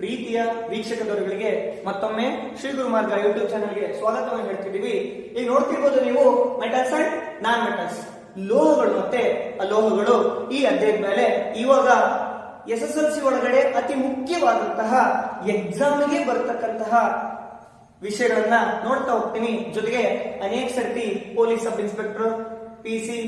ಪ್ರೀತಿಯ ವೀಕ್ಷಕದವರುಗಳಿಗೆ ಮತ್ತೊಮ್ಮೆ ಶ್ರೀ ಗುರುಮಾರ್ಗ ಯೂಟ್ಯೂಬ್ ಚಾನಲ್ಗೆ ಸ್ವಾಗತವನ್ನು ಹೇಳ್ತಿದ್ದೀವಿ. ಈಗ ನೋಡ್ತಿರ್ಬೋದು ನೀವು ಮೆಟಲ್ಸ್ ಅಂಡ್ ನಾನ್ ಮೆಟಲ್ಸ್ ಲೋಹಗಳು ಮತ್ತೆ ಅಲೋಹಗಳು. ಈ ಅಧ್ಯಾಯದ ಮೇಲೆ ಇವಾಗ ಎಸ್ ಎಸ್ ಎಲ್ ಸಿ ಒಳಗಡೆ ಅತಿ ಮುಖ್ಯವಾದಂತಹ ಎಕ್ಸಾಮ್ಗೆ ಬರತಕ್ಕಂತಹ ವಿಷಯಗಳನ್ನ ನೋಡ್ತಾ ಹೋಗ್ತೀನಿ. ಜೊತೆಗೆ ಅನೇಕ ಸರ್ತಿ police sub inspector P C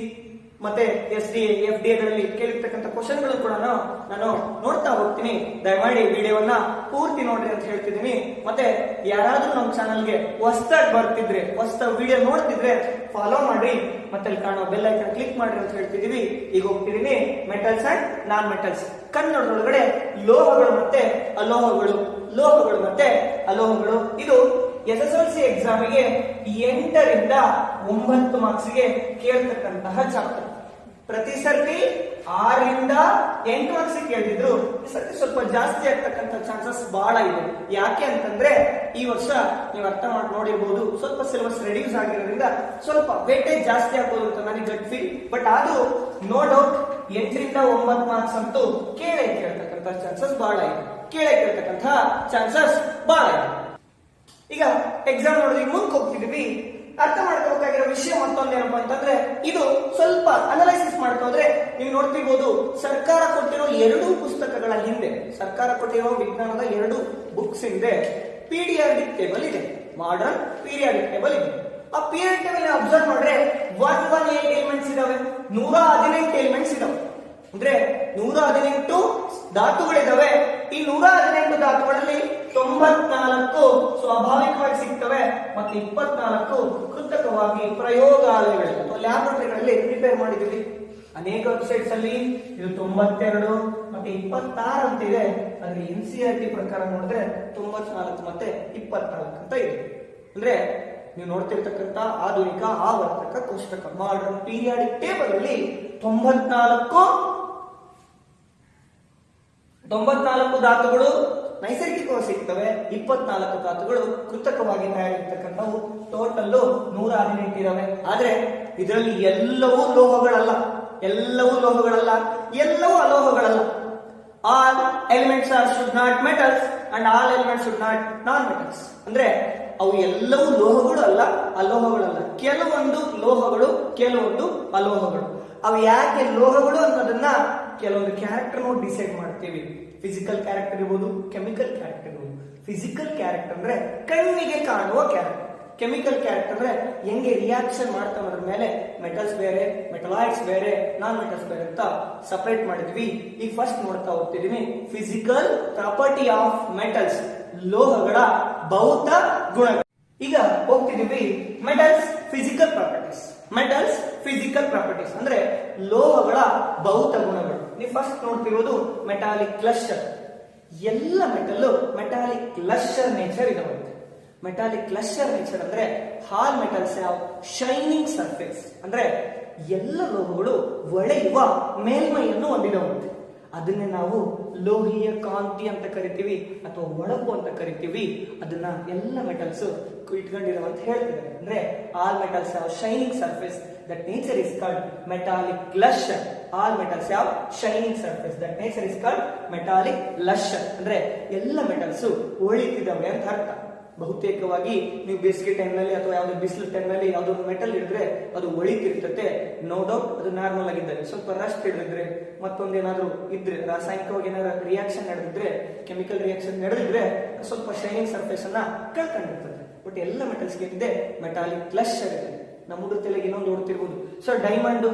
ಮತ್ತೆ ಎಸ್ ಡಿ ಎಫ್ ಡಿ ಎಗಳಲ್ಲಿ ಕೇಳಿರ್ತಕ್ಕಂಥ ಕ್ವಶನ್ಗಳು ಕೂಡ ನಾನು ನೋಡ್ತಾ ಹೋಗ್ತೀನಿ. ದಯಮಾಡಿ ವಿಡಿಯೋವನ್ನ ಪೂರ್ತಿ ನೋಡ್ರಿ ಅಂತ ಹೇಳ್ತಿದ್ದೀನಿ. ಮತ್ತೆ ಯಾರಾದ್ರೂ ನಮ್ಮ ಚಾನಲ್ಗೆ ಹೊಸ್ದಾಗಿ ಬರ್ತಿದ್ರೆ ಹೊಸ ವಿಡಿಯೋ ನೋಡ್ತಿದ್ರೆ ಫಾಲೋ ಮಾಡ್ರಿ. ಮತ್ತೆ ಅಲ್ಲಿ ಕಾಣೋ ಬೆಲ್ ಐಕನ್ ಕ್ಲಿಕ್ ಮಾಡ್ರಿ ಅಂತ ಹೇಳ್ತಿದೀವಿ ಈಗ ಹೋಗ್ತಿದೀನಿ ಮೆಟಲ್ಸ್ ಅಂಡ್ ನಾನ್ ಮೆಟಲ್ಸ್ ಕನ್ನಡದೊಳಗಡೆ ಲೋಹಗಳು ಮತ್ತೆ ಅಲೋಹಗಳು, ಲೋಹಗಳು ಮತ್ತೆ ಅಲೋಹಗಳು. ಇದು ಎಸ್ ಎಸ್ ಎಲ್ ಸಿ ಎಕ್ಸಾಮಿಗೆ ಎಂಟರಿಂದ ಒಂಬತ್ತು ಮಾರ್ಕ್ಸ್ಗೆ ಕೇಳ್ತಕ್ಕಂತಹ ಚಾಪ್ಟರ್ ಪ್ರತಿ ಸರ್ತಿ ಆರರಿಂದ ಎಂಟು ಮಾರ್ಕ್ಸ್ ಕೇಳಿದ್ರು ಈ ಸರ್ತಿ ಸ್ವಲ್ಪ ಜಾಸ್ತಿ ಆಗ್ತಕ್ಕಂಥ ಚಾನ್ಸಸ್ ಬಹಳ ಇದೆ. ಯಾಕೆ ಅಂತಂದ್ರೆ ಈ ವರ್ಷ ನೀವು ಅರ್ಥ ಮಾಡಿ, ನೋಡಿರ್ಬೋದು. ಸ್ವಲ್ಪ ಸಿಲೆಬಸ್ ರೆಡ್ಯೂಸ್ ಆಗಿರೋದ್ರಿಂದ ಸ್ವಲ್ಪ ವೇಟೇಜ್ ಜಾಸ್ತಿ ಆಗ್ಬೋದು ಅಂತ ನನಗೆ ಗಟ್ ಫೀಲ್ ಬಟ್ ಅದು ನೋ ಡೌಟ್ ಎಂಟರಿಂದ ಒಂಬತ್ತು ಮಾರ್ಕ್ಸ್ ಅಂತೂ ಕೇಳೇ ಕೇಳ್ತಕ್ಕಂಥ ಚಾನ್ಸಸ್ ಬಹಳ ಇದೆ. ಕೇಳೇ ಕೇಳ್ತಕ್ಕಂಥ ಚಾನ್ಸಸ್ ಬಹಳ ಇದೆ. ಈಗ ಎಕ್ಸಾಮ್ ನೋಡಿದ್ರೆ ಮುಂದೆ ಅರ್ಥ ಮಾಡ್ಕೋಬೇಕಾಗಿರೋ ವಿಷಯ ಮತ್ತೊಂದೇನಪ್ಪ ಅಂತಂದ್ರೆ, ಇದು ಸ್ವಲ್ಪ ಅನಲೈಸಿಸ್ ಮಾಡ್ಕೋದ್ರೆ ನೀವು ನೋಡ್ತಿರ್ಬೋದು, ಸರ್ಕಾರ ಕೊಟ್ಟಿರೋ ಎರಡು ಪುಸ್ತಕಗಳ ಹಿಂದೆ, ಸರ್ಕಾರ ಕೊಟ್ಟಿರೋ ವಿಜ್ಞಾನದ ಎರಡು ಬುಕ್ಸ್ ಹಿಂದೆ ಪೀರಿಯಾಡಿಕ್ ಟೇಬಲ್ ಇದೆ ಮಾಡರ್ನ್ ಪೀರಿಯಾಡಿಕ್ ಟೇಬಲ್ ಇದೆ. ಆ ಪೀರಿಯಡ್ ಟೇಬಲ್ ಅಬ್ಸರ್ವ್ ಮಾಡಿದ್ರೆ ಒನ್ ಒನ್ ಏಟ್ ಎಲಿಮೆಂಟ್ಸ್ ಇದಾವೆ, ನೂರ ಹದಿನೆಂಟು ಎಲಿಮೆಂಟ್ಸ್ ಇದಾವೆ. ಅಂದ್ರೆ ನೂರ ಹದಿನೆಂಟು ಧಾತುಗಳಿದಾವೆ, ಈ ನೂರ ಹದಿನೆಂಟು ಧಾತುಗಳಲ್ಲಿ ತೊಂಬತ್ನಾಲ್ಕು ಸ್ವಾಭಾವಿಕವಾಗಿ ಸಿಗ್ತವೆ ಮತ್ತೆ ಇಪ್ಪತ್ನಾಲ್ಕು ಕೃತಕವಾಗಿ ಪ್ರಯೋಗಾಲಯಗಳಲ್ಲಿ ಅಥವಾ ಲ್ಯಾಬೊರೇಟರಿಗಳಲ್ಲಿ ಪ್ರಿಪೇರ್ ಮಾಡಿದ್ದೀವಿ. ಅನೇಕ ವೆಬ್ಸೈಟ್ಸ್ ಅಲ್ಲಿ ಇದು ತೊಂಬತ್ತೆರಡು ಮತ್ತೆ ಇಪ್ಪತ್ತಾರು ಅಂತ ಇದೆ. ಆದ್ರೆ ಎನ್ ಸಿ ಆರ್ ಟಿ ಪ್ರಕಾರ ನೋಡಿದ್ರೆ ತೊಂಬತ್ನಾಲ್ಕು ಮತ್ತೆ ಇಪ್ಪತ್ನಾಲ್ಕು ಅಂತ ಇದೆ. ಅಂದ್ರೆ ನೀವು ನೋಡ್ತಿರ್ತಕ್ಕಂಥ ಆಧುನಿಕ ಆವರ್ತಕ ಕೋಷ್ಟಕ. ಮಾಡರ್ನ್ ಪೀರಿಯಾಡಿಕ್ ಟೇಬಲ್ ಅಲ್ಲಿ ತೊಂಬತ್ನಾಲ್ಕು ತೊಂಬತ್ನಾಲ್ಕು ಧಾತುಗಳು ನೈಸರ್ಗಿಕವಾಗಿ ಸಿಗ್ತವೆ. ಇಪ್ಪತ್ನಾಲ್ಕು ಧಾತುಗಳು ಕೃತಕವಾಗಿ ತಯಾರಿರ್ತಕ್ಕಂಥವು. ಟೋಟಲ್ ನೂರ ಹದಿನೆಂಟು ಇದಾವೆ. ಆದ್ರೆ ಇದರಲ್ಲಿ ಎಲ್ಲವೂ ಲೋಹಗಳಲ್ಲ. ಎಲ್ಲವೂ ಲೋಹಗಳಲ್ಲ. ಎಲ್ಲವೂ ಅಲೋಹಗಳಲ್ಲ. All elements are should not metals and all elements should not non metals ಅಂದ್ರೆ ಅವು ಎಲ್ಲವೂ ಲೋಹಗಳು ಅಲ್ಲ, ಅಲೋಹಗಳಲ್ಲ. ಕೆಲವೊಂದು ಲೋಹಗಳು, ಕೆಲವೊಂದು ಅಲೋಹಗಳು. ಅವು ಯಾಕೆ ಲೋಹಗಳು ಅನ್ನೋದನ್ನ ಕೆಲವೊಂದು ಕ್ಯಾರೆಕ್ಟರ್ ಡಿಸೈಡ್ ಮಾಡ್ತೀವಿ. ಫಿಸಿಕಲ್ ಕ್ಯಾರೆಕ್ಟರ್ ಇರ್ಬೋದು ಕೆಮಿಕಲ್ ಕ್ಯಾರೆಕ್ಟರ್ ಇರ್ಬೋದು. ಫಿಸಿಕಲ್ ಕ್ಯಾರೆಕ್ಟರ್ ಅಂದ್ರೆ ಕಣ್ಣಿಗೆ ಕಾಣುವ ಕ್ಯಾರೆಕ್ಟರ್ ಕೆಮಿಕಲ್ ಕ್ಯಾರೆಕ್ಟರ್ ಅಂದ್ರೆ ಹೆಂಗೆ ರಿಯಾಕ್ಷನ್ ಮಾಡ್ತಾವ ಅದ್ರ ಮೇಲೆ ಮೆಟಲ್ಸ್ ಬೇರೆ ಮೆಟಲಾಯ್ಡ್ಸ್ ಬೇರೆ ನಾನ್ ಮೆಟಲ್ಸ್ ಬೇರೆ ಅಂತ ಸಪರೇಟ್ ಮಾಡಿದ್ವಿ. ಈಗ ಫಸ್ಟ್ ನೋಡ್ತಾ ಹೋಗ್ತಿದೀವಿ ಫಿಸಿಕಲ್ ಪ್ರಾಪರ್ಟಿ ಆಫ್ ಮೆಟಲ್ಸ್ ಲೋಹಗಳ ಭೌತ ಗುಣಗಳು. ಈಗ ಹೋಗ್ತಿದೀವಿ metals physical properties metals physical properties ಅಂದ್ರೆ ಲೋಹಗಳ ಭೌತ ಗುಣಗಳು. ನೀವು ಫಸ್ಟ್ ನೋಡ್ತಿರೋದು ಮೆಟಾಲಿಕ್ ಕ್ಲಸ್ಟರ್ ಎಲ್ಲ ಮೆಟಲ್ ಮೆಟಾಲಿಕ್ ಕ್ಲಸ್ಟರ್ ನೇಚರ್ ಇದಾವಂತೆ ಮೆಟಾಲಿಕ್ ಕ್ಲಸ್ಟರ್ ನೇಚರ್ ಅಂದ್ರೆ ಹಾಲ್ ಮೆಟಲ್ಸ್ ಯಾವ ಶೈನಿಂಗ್ ಸರ್ಫೇಸ್ ಅಂದ್ರೆ ಎಲ್ಲ ಲೋಹಗಳು ಒಳೆಯುವ ಮೇಲ್ಮೈಯನ್ನು ಹೊಂದಿದವಂತೆ ಅದನ್ನೇ ನಾವು ಲೋಹೀಯ ಕಾಂತಿ ಅಂತ ಕರಿತೀವಿ ಅಥವಾ ಒಳಪು ಅಂತ ಕರಿತೀವಿ. ಅದನ್ನ ಎಲ್ಲ ಮೆಟಲ್ಸ್ ಇಟ್ಕೊಂಡಿರೋ ಅಂತ ಹೇಳ್ತಿದ್ದಾರೆ. ಅಂದ್ರೆ ಆಲ್ ಮೆಟಲ್ಸ್ ಯಾವ shining surface that nature is called metallic luster. All metals ಯಾವ shining surface that nature is called metallic lustre ಅಂದ್ರೆ ಎಲ್ಲ ಮೆಟಲ್ಸ್ ಒಳಿತಿದ್ದಾವೆ ಅಂತ ಅರ್ಥ. ಬಹುತೇಕವಾಗಿ ನೀವು ಬೇಸಿಗೆ ಟೈಮ್ನಲ್ಲಿ ಅಥವಾ ಯಾವುದೋ ಬಿಸಿಲು ಟೈಮ್ನಲ್ಲಿ ಒಂದು ಮೆಟಲ್ ಹಿಡಿದ್ರೆ ಅದು ಒಳಿತಿರ್ತತೆ ನೋ ಡೌಟ್ ಅದು ನಾರ್ಮಲ್ ಆಗಿದ್ದರೆ. ಸ್ವಲ್ಪ ರಸ್ಟ್ ಹಿಡಿದ್ರೆ ಮತ್ತೊಂದೇನಾದ್ರೂ ಇದ್ರೆ, ರಾಸಾಯನಿಕವಾಗಿ ಏನಾದ್ರು ರಿಯಾಕ್ಷನ್ ನಡೆದಿದ್ರೆ ಕೆಮಿಕಲ್ ರಿಯಾಕ್ಷನ್ ನಡೆದಿದ್ರೆ ಸ್ವಲ್ಪ ಶೈನಿಂಗ್ ಸರ್ಫೇಸ್ ಅನ್ನ ಕಳ್ಕೊಂಡಿರ್ತದೆ. ಬಟ್ ಎಲ್ಲ ಮೆಟಲ್ಸ್ ಏನಿದೆ? ಮೆಟಾಲಿಕ್ ಕ್ಲಶ್ ಇದೆ. ನಮ್ಮ ತಲೆಗೆ ಇನ್ನೊಂದು ಓಡ್ತಿರ್ಬೋದು ಸರ್ ಡೈಮಂಡ್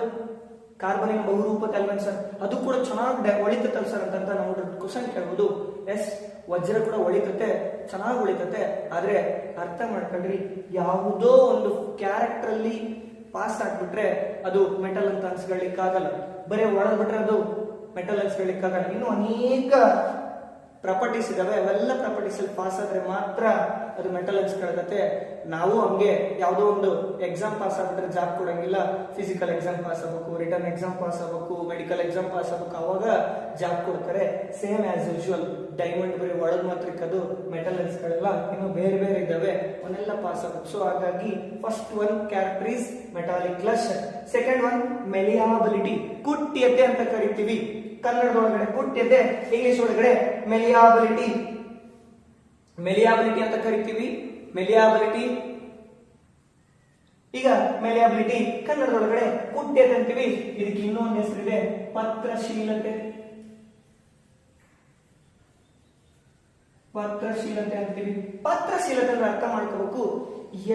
ಕಾರ್ಬನಿನ ಬಹುರೂಪ ಎಲಿಮೆಂಟ್ ಸರ್ ಅದು ಕೂಡ ಚೆನ್ನಾಗಿ ಒಳಿತತ್ತಲ್ಲ ಸರ್ ಅಂತ ನಾವು ಕ್ವಶನ್ ಕೇಳ್ಬೋದು. ಎಸ್ ವಜ್ರ ಕೂಡ ಒಳಿತತೆ ಚೆನ್ನಾಗಿ ಉಳಿತತೆ ಆದ್ರೆ ಅರ್ಥ ಮಾಡ್ಕೊಂಡ್ರಿ, ಯಾವುದೋ ಒಂದು ಕ್ಯಾರೆಕ್ಟರ್ ಅಲ್ಲಿ ಪಾಸ್ ಆಗ್ಬಿಟ್ರೆ ಅದು ಮೆಟಲ್ ಅಂತ ಅನ್ಸ್ಕೊಳ್ಳಿಕ್ಕಾಗಲ್ಲ. ಬರೀ ಒಳಗ್ಬಿಟ್ರೆ ಅದು ಮೆಟಲ್ ಅನ್ಸ್ಕೊಳ್ಳಿಕ್ಕಾಗಲ್ಲ. ಇನ್ನು ಅನೇಕ ಪ್ರಾಪರ್ಟೀಸ್ ಇದಾವೆ, ಅವೆಲ್ಲ ಪ್ರಾಪರ್ಟೀಸ್ ಅಲ್ಲಿ ಪಾಸ್ ಆದ್ರೆ ಮಾತ್ರ ಅದು ಮೆಟಲ್ ಅನ್ಸ್ಕೊಳಕತ್ತೆ ನಾವು ಹಂಗೆ ಯಾವುದೋ ಒಂದು ಎಕ್ಸಾಮ್ ಪಾಸ್ ಆಗ್ಬಿಟ್ರೆ ಜಾಬ್ ಕೊಡಂಗಿಲ್ಲ. ಫಿಸಿಕಲ್ ಎಕ್ಸಾಮ್ ಪಾಸ್ ಆಗಬೇಕು ರಿಟರ್ನ್ ಎಕ್ಸಾಮ್ ಪಾಸ್ ಆಗಬೇಕು ಮೆಡಿಕಲ್ ಎಕ್ಸಾಮ್ ಪಾಸ್ ಆಗಬೇಕು. ಅವಾಗ ಜಾಬ್ ಕೊಡ್ತಾರೆ. ಸೇಮ್ ಆಸ್ ಯೂಶುವಲ್ ಡೈಮಂಡ್ ಬರೀ ಒಳಗೆ ಮಾತ್ರ ಅದು ಮೆಟಲ್ ಹೆಲ್ಸ್ಗಳೆಲ್ಲ ಇನ್ನು ಬೇರೆ ಬೇರೆ ಇದ್ದಾವೆ ಅವನ್ನೆಲ್ಲ ಪಾಸ್ ಆಗಬೇಕು. ಸೊ ಹಾಗಾಗಿ first one character metallic cluster second one malleability ಕುಟ್ಯತೆ ಅಂತ ಕರಿತೀವಿ. ಕನ್ನಡದೊಳಗಡೆ ಕುಟ್ಯತೆ ಇಂಗ್ಲಿಷ್ ಒಳಗಡೆ ಮೆಲಿಯಾಬಿಲಿಟಿ ಮೆಲಿಯಾಬಿಲಿಟಿ ಅಂತ ಕರಿತೀವಿ. ಮೆಲಿಯಾಬಿಲಿಟಿ ಈಗ ಮೆಲಿಯಾಬಿಲಿಟಿ ಕನ್ನಡದೊಳಗಡೆ ಕುಟ್ಟೆ ಅಂತೀವಿ. ಇದಕ್ಕೆ ಇನ್ನೊಂದು ಹೆಸರಿದೆ ಪತ್ರಶೀಲತೆ. ಪತ್ರಶೀಲತೆ ಅಂತೀವಿ. ಪತ್ರಶೀಲತೆ ಅಂದ್ರೆ ಅರ್ಥ ಮಾಡ್ಕೋಬೇಕು.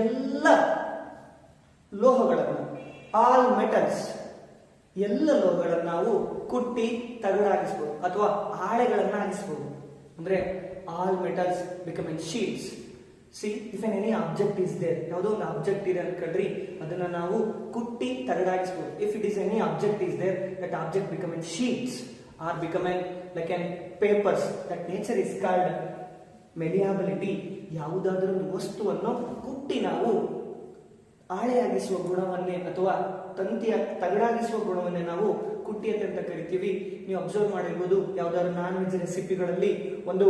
ಎಲ್ಲ ಲೋಹಗಳನ್ನು ಆಲ್ ಮೆಟಲ್ಸ್ ಎಲ್ಲ ಲೋಹಗಳನ್ನು ನಾವು ಕುಟ್ಟಿ ತಗಡಾಗಿಸ್ಬೋದು ಅಥವಾ ಹಾಳೆಗಳನ್ನಾಗಿಸ್ಬೋದು. ಅಂದ್ರೆ metals become in sheets see if an any object is there ಯಾವುದೋ ಒಂದು ಆಬ್ಜೆಕ್ಟ್ ಇದೆ ಅನ್ಕೊಂಡ್ರಿ ಅದನ್ನ ನಾವು ಕುಟ್ಟಿ ತಗಡಾಗಿಸ್ಬೋದು if it is any object is there that object become in sheets or become an like an papers that nature is called malleability ಯಾವುದಾದರೂ ಒಂದು ವಸ್ತುವನ್ನು ಕುಟ್ಟಿ ನಾವು ಆಳೆಯಾಗಿಸುವ ಗುಣವನ್ನೇ ಅಥವಾ ತಂತಿಯ ತಗಡಾಗಿಸುವ ಗುಣವನ್ನೇ ನಾವು ಕುಟ್ಟಿ ಅಂತ ಕರಿತೀವಿ. ನೀವು ಅಬ್ಸರ್ವ್ ಮಾಡಿರ್ಬೋದು, ಯಾವ್ದಾದ್ರು ನಾನ್ ವೆಜ್ ರೆಸಿಪಿಗಳಲ್ಲಿ ಒಂದು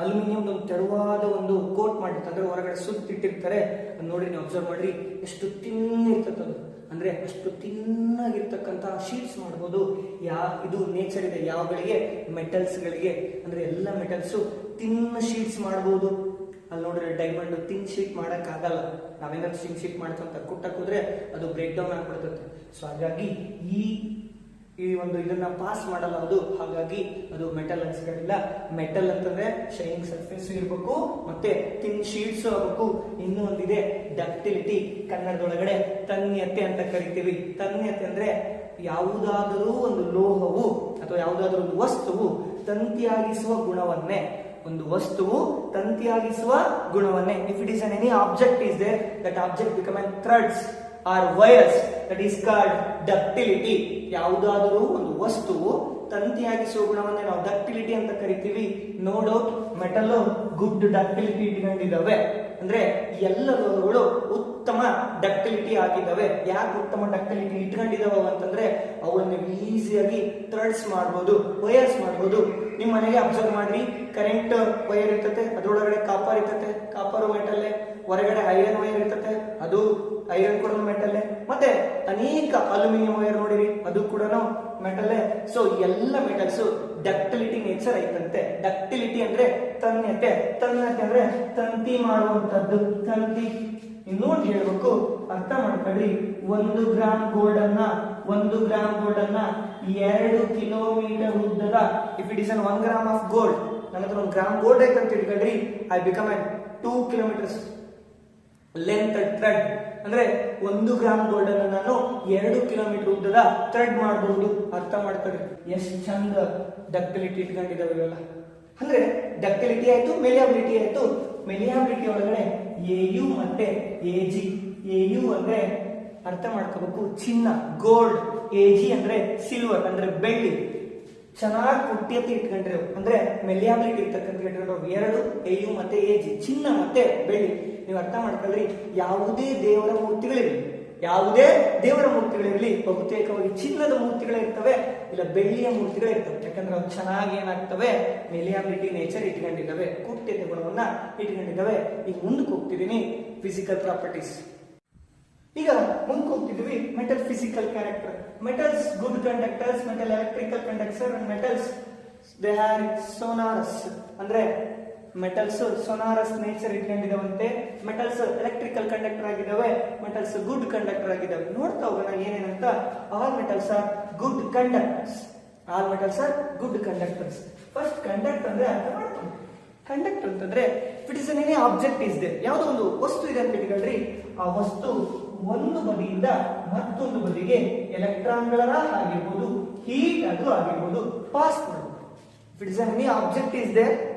ಅಲ್ಯೂಮಿನಿಯಂ ಒಂದು ತೆರವಾದ ಒಂದು ಕೋಟ್ ಮಾಡಿರ್ತಾರೆ ಅಂದ್ರೆ ಹೊರಗಡೆ ಸುತ್ತಿಟ್ಟಿರ್ತಾರೆ. ಅದು ನೋಡಿ ನೀವು ಅಬ್ಸರ್ವ್ ಮಾಡ್ರಿ, ಎಷ್ಟು ತಿನ್ನಿರ್ತದೆ ಅದು. ಅಂದ್ರೆ ಅಷ್ಟು ತಿನ್ನಾಗಿರ್ತಕ್ಕಂತಹ ಶೀಟ್ಸ್ ಮಾಡ್ಬೋದು ಯಾ, ಇದು ನೇಚರ್ ಇದೆ. ಯಾವಗಳಿಗೆ ಮೆಟಲ್ಸ್ ಗಳಿಗೆ. ಅಂದ್ರೆ ಎಲ್ಲ ಮೆಟಲ್ಸು ತಿನ್ನ ಶೀಟ್ಸ್ ಮಾಡ್ಬೋದು. ಅಲ್ಲಿ ನೋಡ್ರಿ ಡೈಮಂಡ್ ತಿನ್ ಶೀಟ್ ಮಾಡಕ್ ಆಗಲ್ಲ ನಾವೇನಾದ್ರು ತಿನ್ ಶೀಟ್ ಮಾಡ್ಕೊಂತ ಕುಟ್ಟಕ್ ಹೋದ್ರೆ ಅದು ಬ್ರೇಕ್ ಡೌನ್ ಆಗ್ಬಿಡ್ತದೆ. ಸೊ ಹಾಗಾಗಿ ಈ ಈ ಒಂದು ಇದನ್ನ ಪಾಸ್ ಮಾಡಲ್ಲ ಅದು ಹಾಗಾಗಿ ಅದು ಮೆಟಲ್ ಅನ್ಸ್ಕೊಂಡಿಲ್ಲ ಮೆಟಲ್ ಅಂತಂದ್ರೆ ಶೈನಿಂಗ್ ಸರ್ಫೇಸ್ ಇರಬೇಕು, ಮತ್ತೆ ತಿನ್ ಶೀಟ್ಸ್ ಆಗಬೇಕು. ಇನ್ನೂ ಒಂದಿದೆ ಡಕ್ಟಿಲಿಟಿ ಕನ್ನಡದೊಳಗಡೆ ತನ್ಯತೆ ಅಂತ ಕರಿತೀವಿ. ತನ್ಯತೆ ಅಂದ್ರೆ ಯಾವುದಾದರೂ ಒಂದು ಲೋಹವು ಅಥವಾ ಯಾವುದಾದ್ರೂ ಒಂದು ವಸ್ತುವು ತಂತಿಯಾಗಿಸುವ ಗುಣವನ್ನೇ. ಒಂದು ವಸ್ತುವು ತಂತಿಯಾಗಿಸುವ ಗುಣವನ್ನೇ. If it is an any object is there that object become an threads or wires that is called ductility ಯಾವುದಾದರೂ ಒಂದು ವಸ್ತುವು ತಂತಿಯಾಗಿ ಗುಣವನ್ನೇ ನಾವು ಡಕ್ಟಿಲಿಟಿ ಅಂತ ಕರಿತೀವಿ. No doubt metal good ductility ಇಟ್ಕೊಂಡಿದ್ದಾವೆ. ಅಂದ್ರೆ ಎಲ್ಲ ಲೋಹಗಳು ಉತ್ತಮ ಡಕ್ಟಿಲಿಟಿ ಆಗಿದ್ದಾವೆ ಯಾಕೆ ಉತ್ತಮ ಡಕ್ಟಿಲಿಟಿ ಇಟ್ಕೊಂಡಿದ್ದಾವೆ ಅಂತಂದ್ರೆ ಅವನ್ನ ಈಸಿಯಾಗಿ ಥ್ರೆಡ್ಸ್ ಮಾಡ್ಬೋದು ವೈರ್ಸ್ ಮಾಡ್ಬೋದು. ನಿಮ್ಮ ಮನೆಗೆ ಅಬ್ಸರ್ವ್ ಮಾಡ್ರಿ. ಕರೆಂಟ್ ವೈರ್ ಇರ್ತತೆ, ಅದರೊಳಗಡೆ ಕಾಪರ್ ಇರ್ತತೆ ಕಾಪರ್ ಮೆಟಲ್ಲೇ ಹೊರಗಡೆ ಐರನ್ ವೈರ್ ಇರ್ತತೆ. ಅದು ಐರನ್ ಕೂಡ ಮೆಟಲ್ಲೇ. ಮತ್ತೆ ಅನೇಕ ಅಲ್ಯೂಮಿನಿಯಂ ವೈರ್ ನೋಡಿರಿ, ಅದು ಕೂಡ ಮೆಟಲ್ಲೇ. ಸೊ ಎಲ್ಲ ಮೆಟಲ್ಸ್ ಡಕ್ಟಿಲಿಟಿ ನೇಚರ್ ಐತಂತೆ ಡಕ್ಟಿಲಿಟಿ ಅಂದ್ರೆ ತನ್ಯತೆ. ತನ್ನತೆ ಅಂದ್ರೆ ತಂತಿ ಮಾಡುವಂತದ್ದು ತಂತಿ. ಇನ್ನೊಂದು ಹೇಳ್ಬೇಕು, ಅರ್ಥ ಮಾಡ್ಕೊಳ್ಳಿ ಒಂದು ಗ್ರಾಮ್ ಗೋಲ್ಡ್ ಅನ್ನ ಒಂದು ಗ್ರಾಮ್ ಗೋಲ್ಡ್ ಅನ್ನ ಎರಡು ಕಿಲೋಮೀಟರ್ ಉದ್ದದ if it is an one gram of gold ನನ್ನ ಹತ್ರ ಒಂದು ಗ್ರಾಮ್ ಗೋಲ್ಡ್ ಐತೆ ಅಂತ I become at two kilometres length thread ಅಂದ್ರೆ ಒಂದು ಗ್ರಾಮ್ ಗೋಲ್ಡ್ ಅನ್ನು ನಾನು ಎರಡು ಕಿಲೋಮೀಟರ್ ಉದ್ದದ ಥ್ರೆಡ್ ಮಾಡಬಹುದು ಅರ್ಥ ಮಾಡ್ಕೊಳ್ರಿ. ಎಷ್ಟು ಚಂದ ಡಕ್ಟಿಲಿಟಿ ಇಟ್ಕೊಂಡಿದ್ದಾವೆ ಇವೆಲ್ಲ. ಅಂದ್ರೆ ಡಕ್ಟಿಲಿಟಿ ಆಯ್ತು ಮೆಲಿಯಾಬಿಲಿಟಿ ಆಯ್ತು. ಮೆಲಿಯಾಬಿಲಿಟಿ ಒಳಗಡೆ ಎ ಯು ಮತ್ತೆ ಎ ಜಿ ಎ ಯು ಅಂದ್ರೆ ಅರ್ಥ ಮಾಡ್ಕೋಬೇಕು ಚಿನ್ನ. ಗೋಲ್ಡ್ ಎ ಜಿ ಅಂದ್ರೆ ಸಿಲ್ವರ್ ಅಂದ್ರೆ ಬೆಳ್ಳಿ. ಚೆನ್ನಾಗಿ ಕುಟ್ಟಿಯತಿ ಇಟ್ಕೊಂಡಿರೋ, ಅಂದ್ರೆ ಮೆಲಿಯಾಬಿಲಿಟಿ ಇರ್ತಕ್ಕಂಥ ಇಟ್ಕೊಂಡಿರೋ ಎರಡು ಎಯು ಮತ್ತೆ ಎ ಜಿ ಚಿನ್ನ ಮತ್ತೆ ಬೆಳ್ಳಿ. ನೀವು ಅರ್ಥ ಮಾಡ್ಕೊಳ್ರಿ, ಯಾವುದೇ ದೇವರ ಮೂರ್ತಿಗಳಿರಲಿ, ಯಾವುದೇ ದೇವರ ಮೂರ್ತಿಗಳಿರಲಿ, ಬಹುತೇಕವಾಗಿ ಚಿನ್ನದ ಮೂರ್ತಿಗಳೇ ಇರ್ತವೆ ಇಲ್ಲ ಬೆಳ್ಳಿಯ ಮೂರ್ತಿಗಳಿರ್ತವೆ. ಯಾಕಂದ್ರೆ ಅವು ಚೆನ್ನಾಗಿ ಏನಾಗ್ತವೆ? ಮೆಲಿಯಾಬಿಲಿಟಿ ನೇಚರ್ ಇಟ್ಕೊಂಡಿದ್ದಾವೆ ಕುಟ್ಟಿಯತೆ ಗುಣವನ್ನ ಇಟ್ಕೊಂಡಿದ್ದಾವೆ. ಈಗ ಮುಂದಕ್ಕೆ ಹೋಗ್ತಿದ್ದೀನಿ ಫಿಸಿಕಲ್ ಪ್ರಾಪರ್ಟೀಸ್ ಈಗ ಮುಂದಕ್ಕೆ ಹೋಗ್ತಿದ್ವಿ metal physical character metals good conductors metal electrical conductor and metals they are sonorous ಅಂದ್ರೆ ಮೆಟಲ್ಸ್ ಸೋನಾರಸ್ ನೇಚರ್ ಇಟ್ಕೊಂಡಿದಾವಂತೆ ಮೆಟಲ್ಸ್ ಎಲೆಕ್ಟ್ರಿಕಲ್ ಕಂಡಕ್ಟರ್ ಆಗಿದಾವೆ ಮೆಟಲ್ಸ್ ಗುಡ್ ಕಂಡಕ್ಟರ್ ಆಗಿದ್ದಾವೆ. ನೋಡ್ತಾ ಹೋಗೋಣ ಏನೇನಂತ. All metals are good conductors all metals are good conductors first conductor ಅಂದ್ರೆ ಅರ್ಥ ಮಾಡ್ಕೊಂಡು conductor ಅಂತಂದ್ರೆ it is any object is there ಯಾವುದೋ ಒಂದು ವಸ್ತು ಇದೆ ಅಂತ ಇಟ್ಕೊಳ್ರಿ. ಆ ವಸ್ತು ಒಂದು ಬದಿಯಿಂದ ಮತ್ತೊಂದು ಬದಿಗೆ ಎಲೆಕ್ಟ್ರಾನ್ಗಳ ಆಗಿರ್ಬೋದು ಹೀಟ್ ಅದು ಆಗಿರ್ಬೋದು pass If it object any object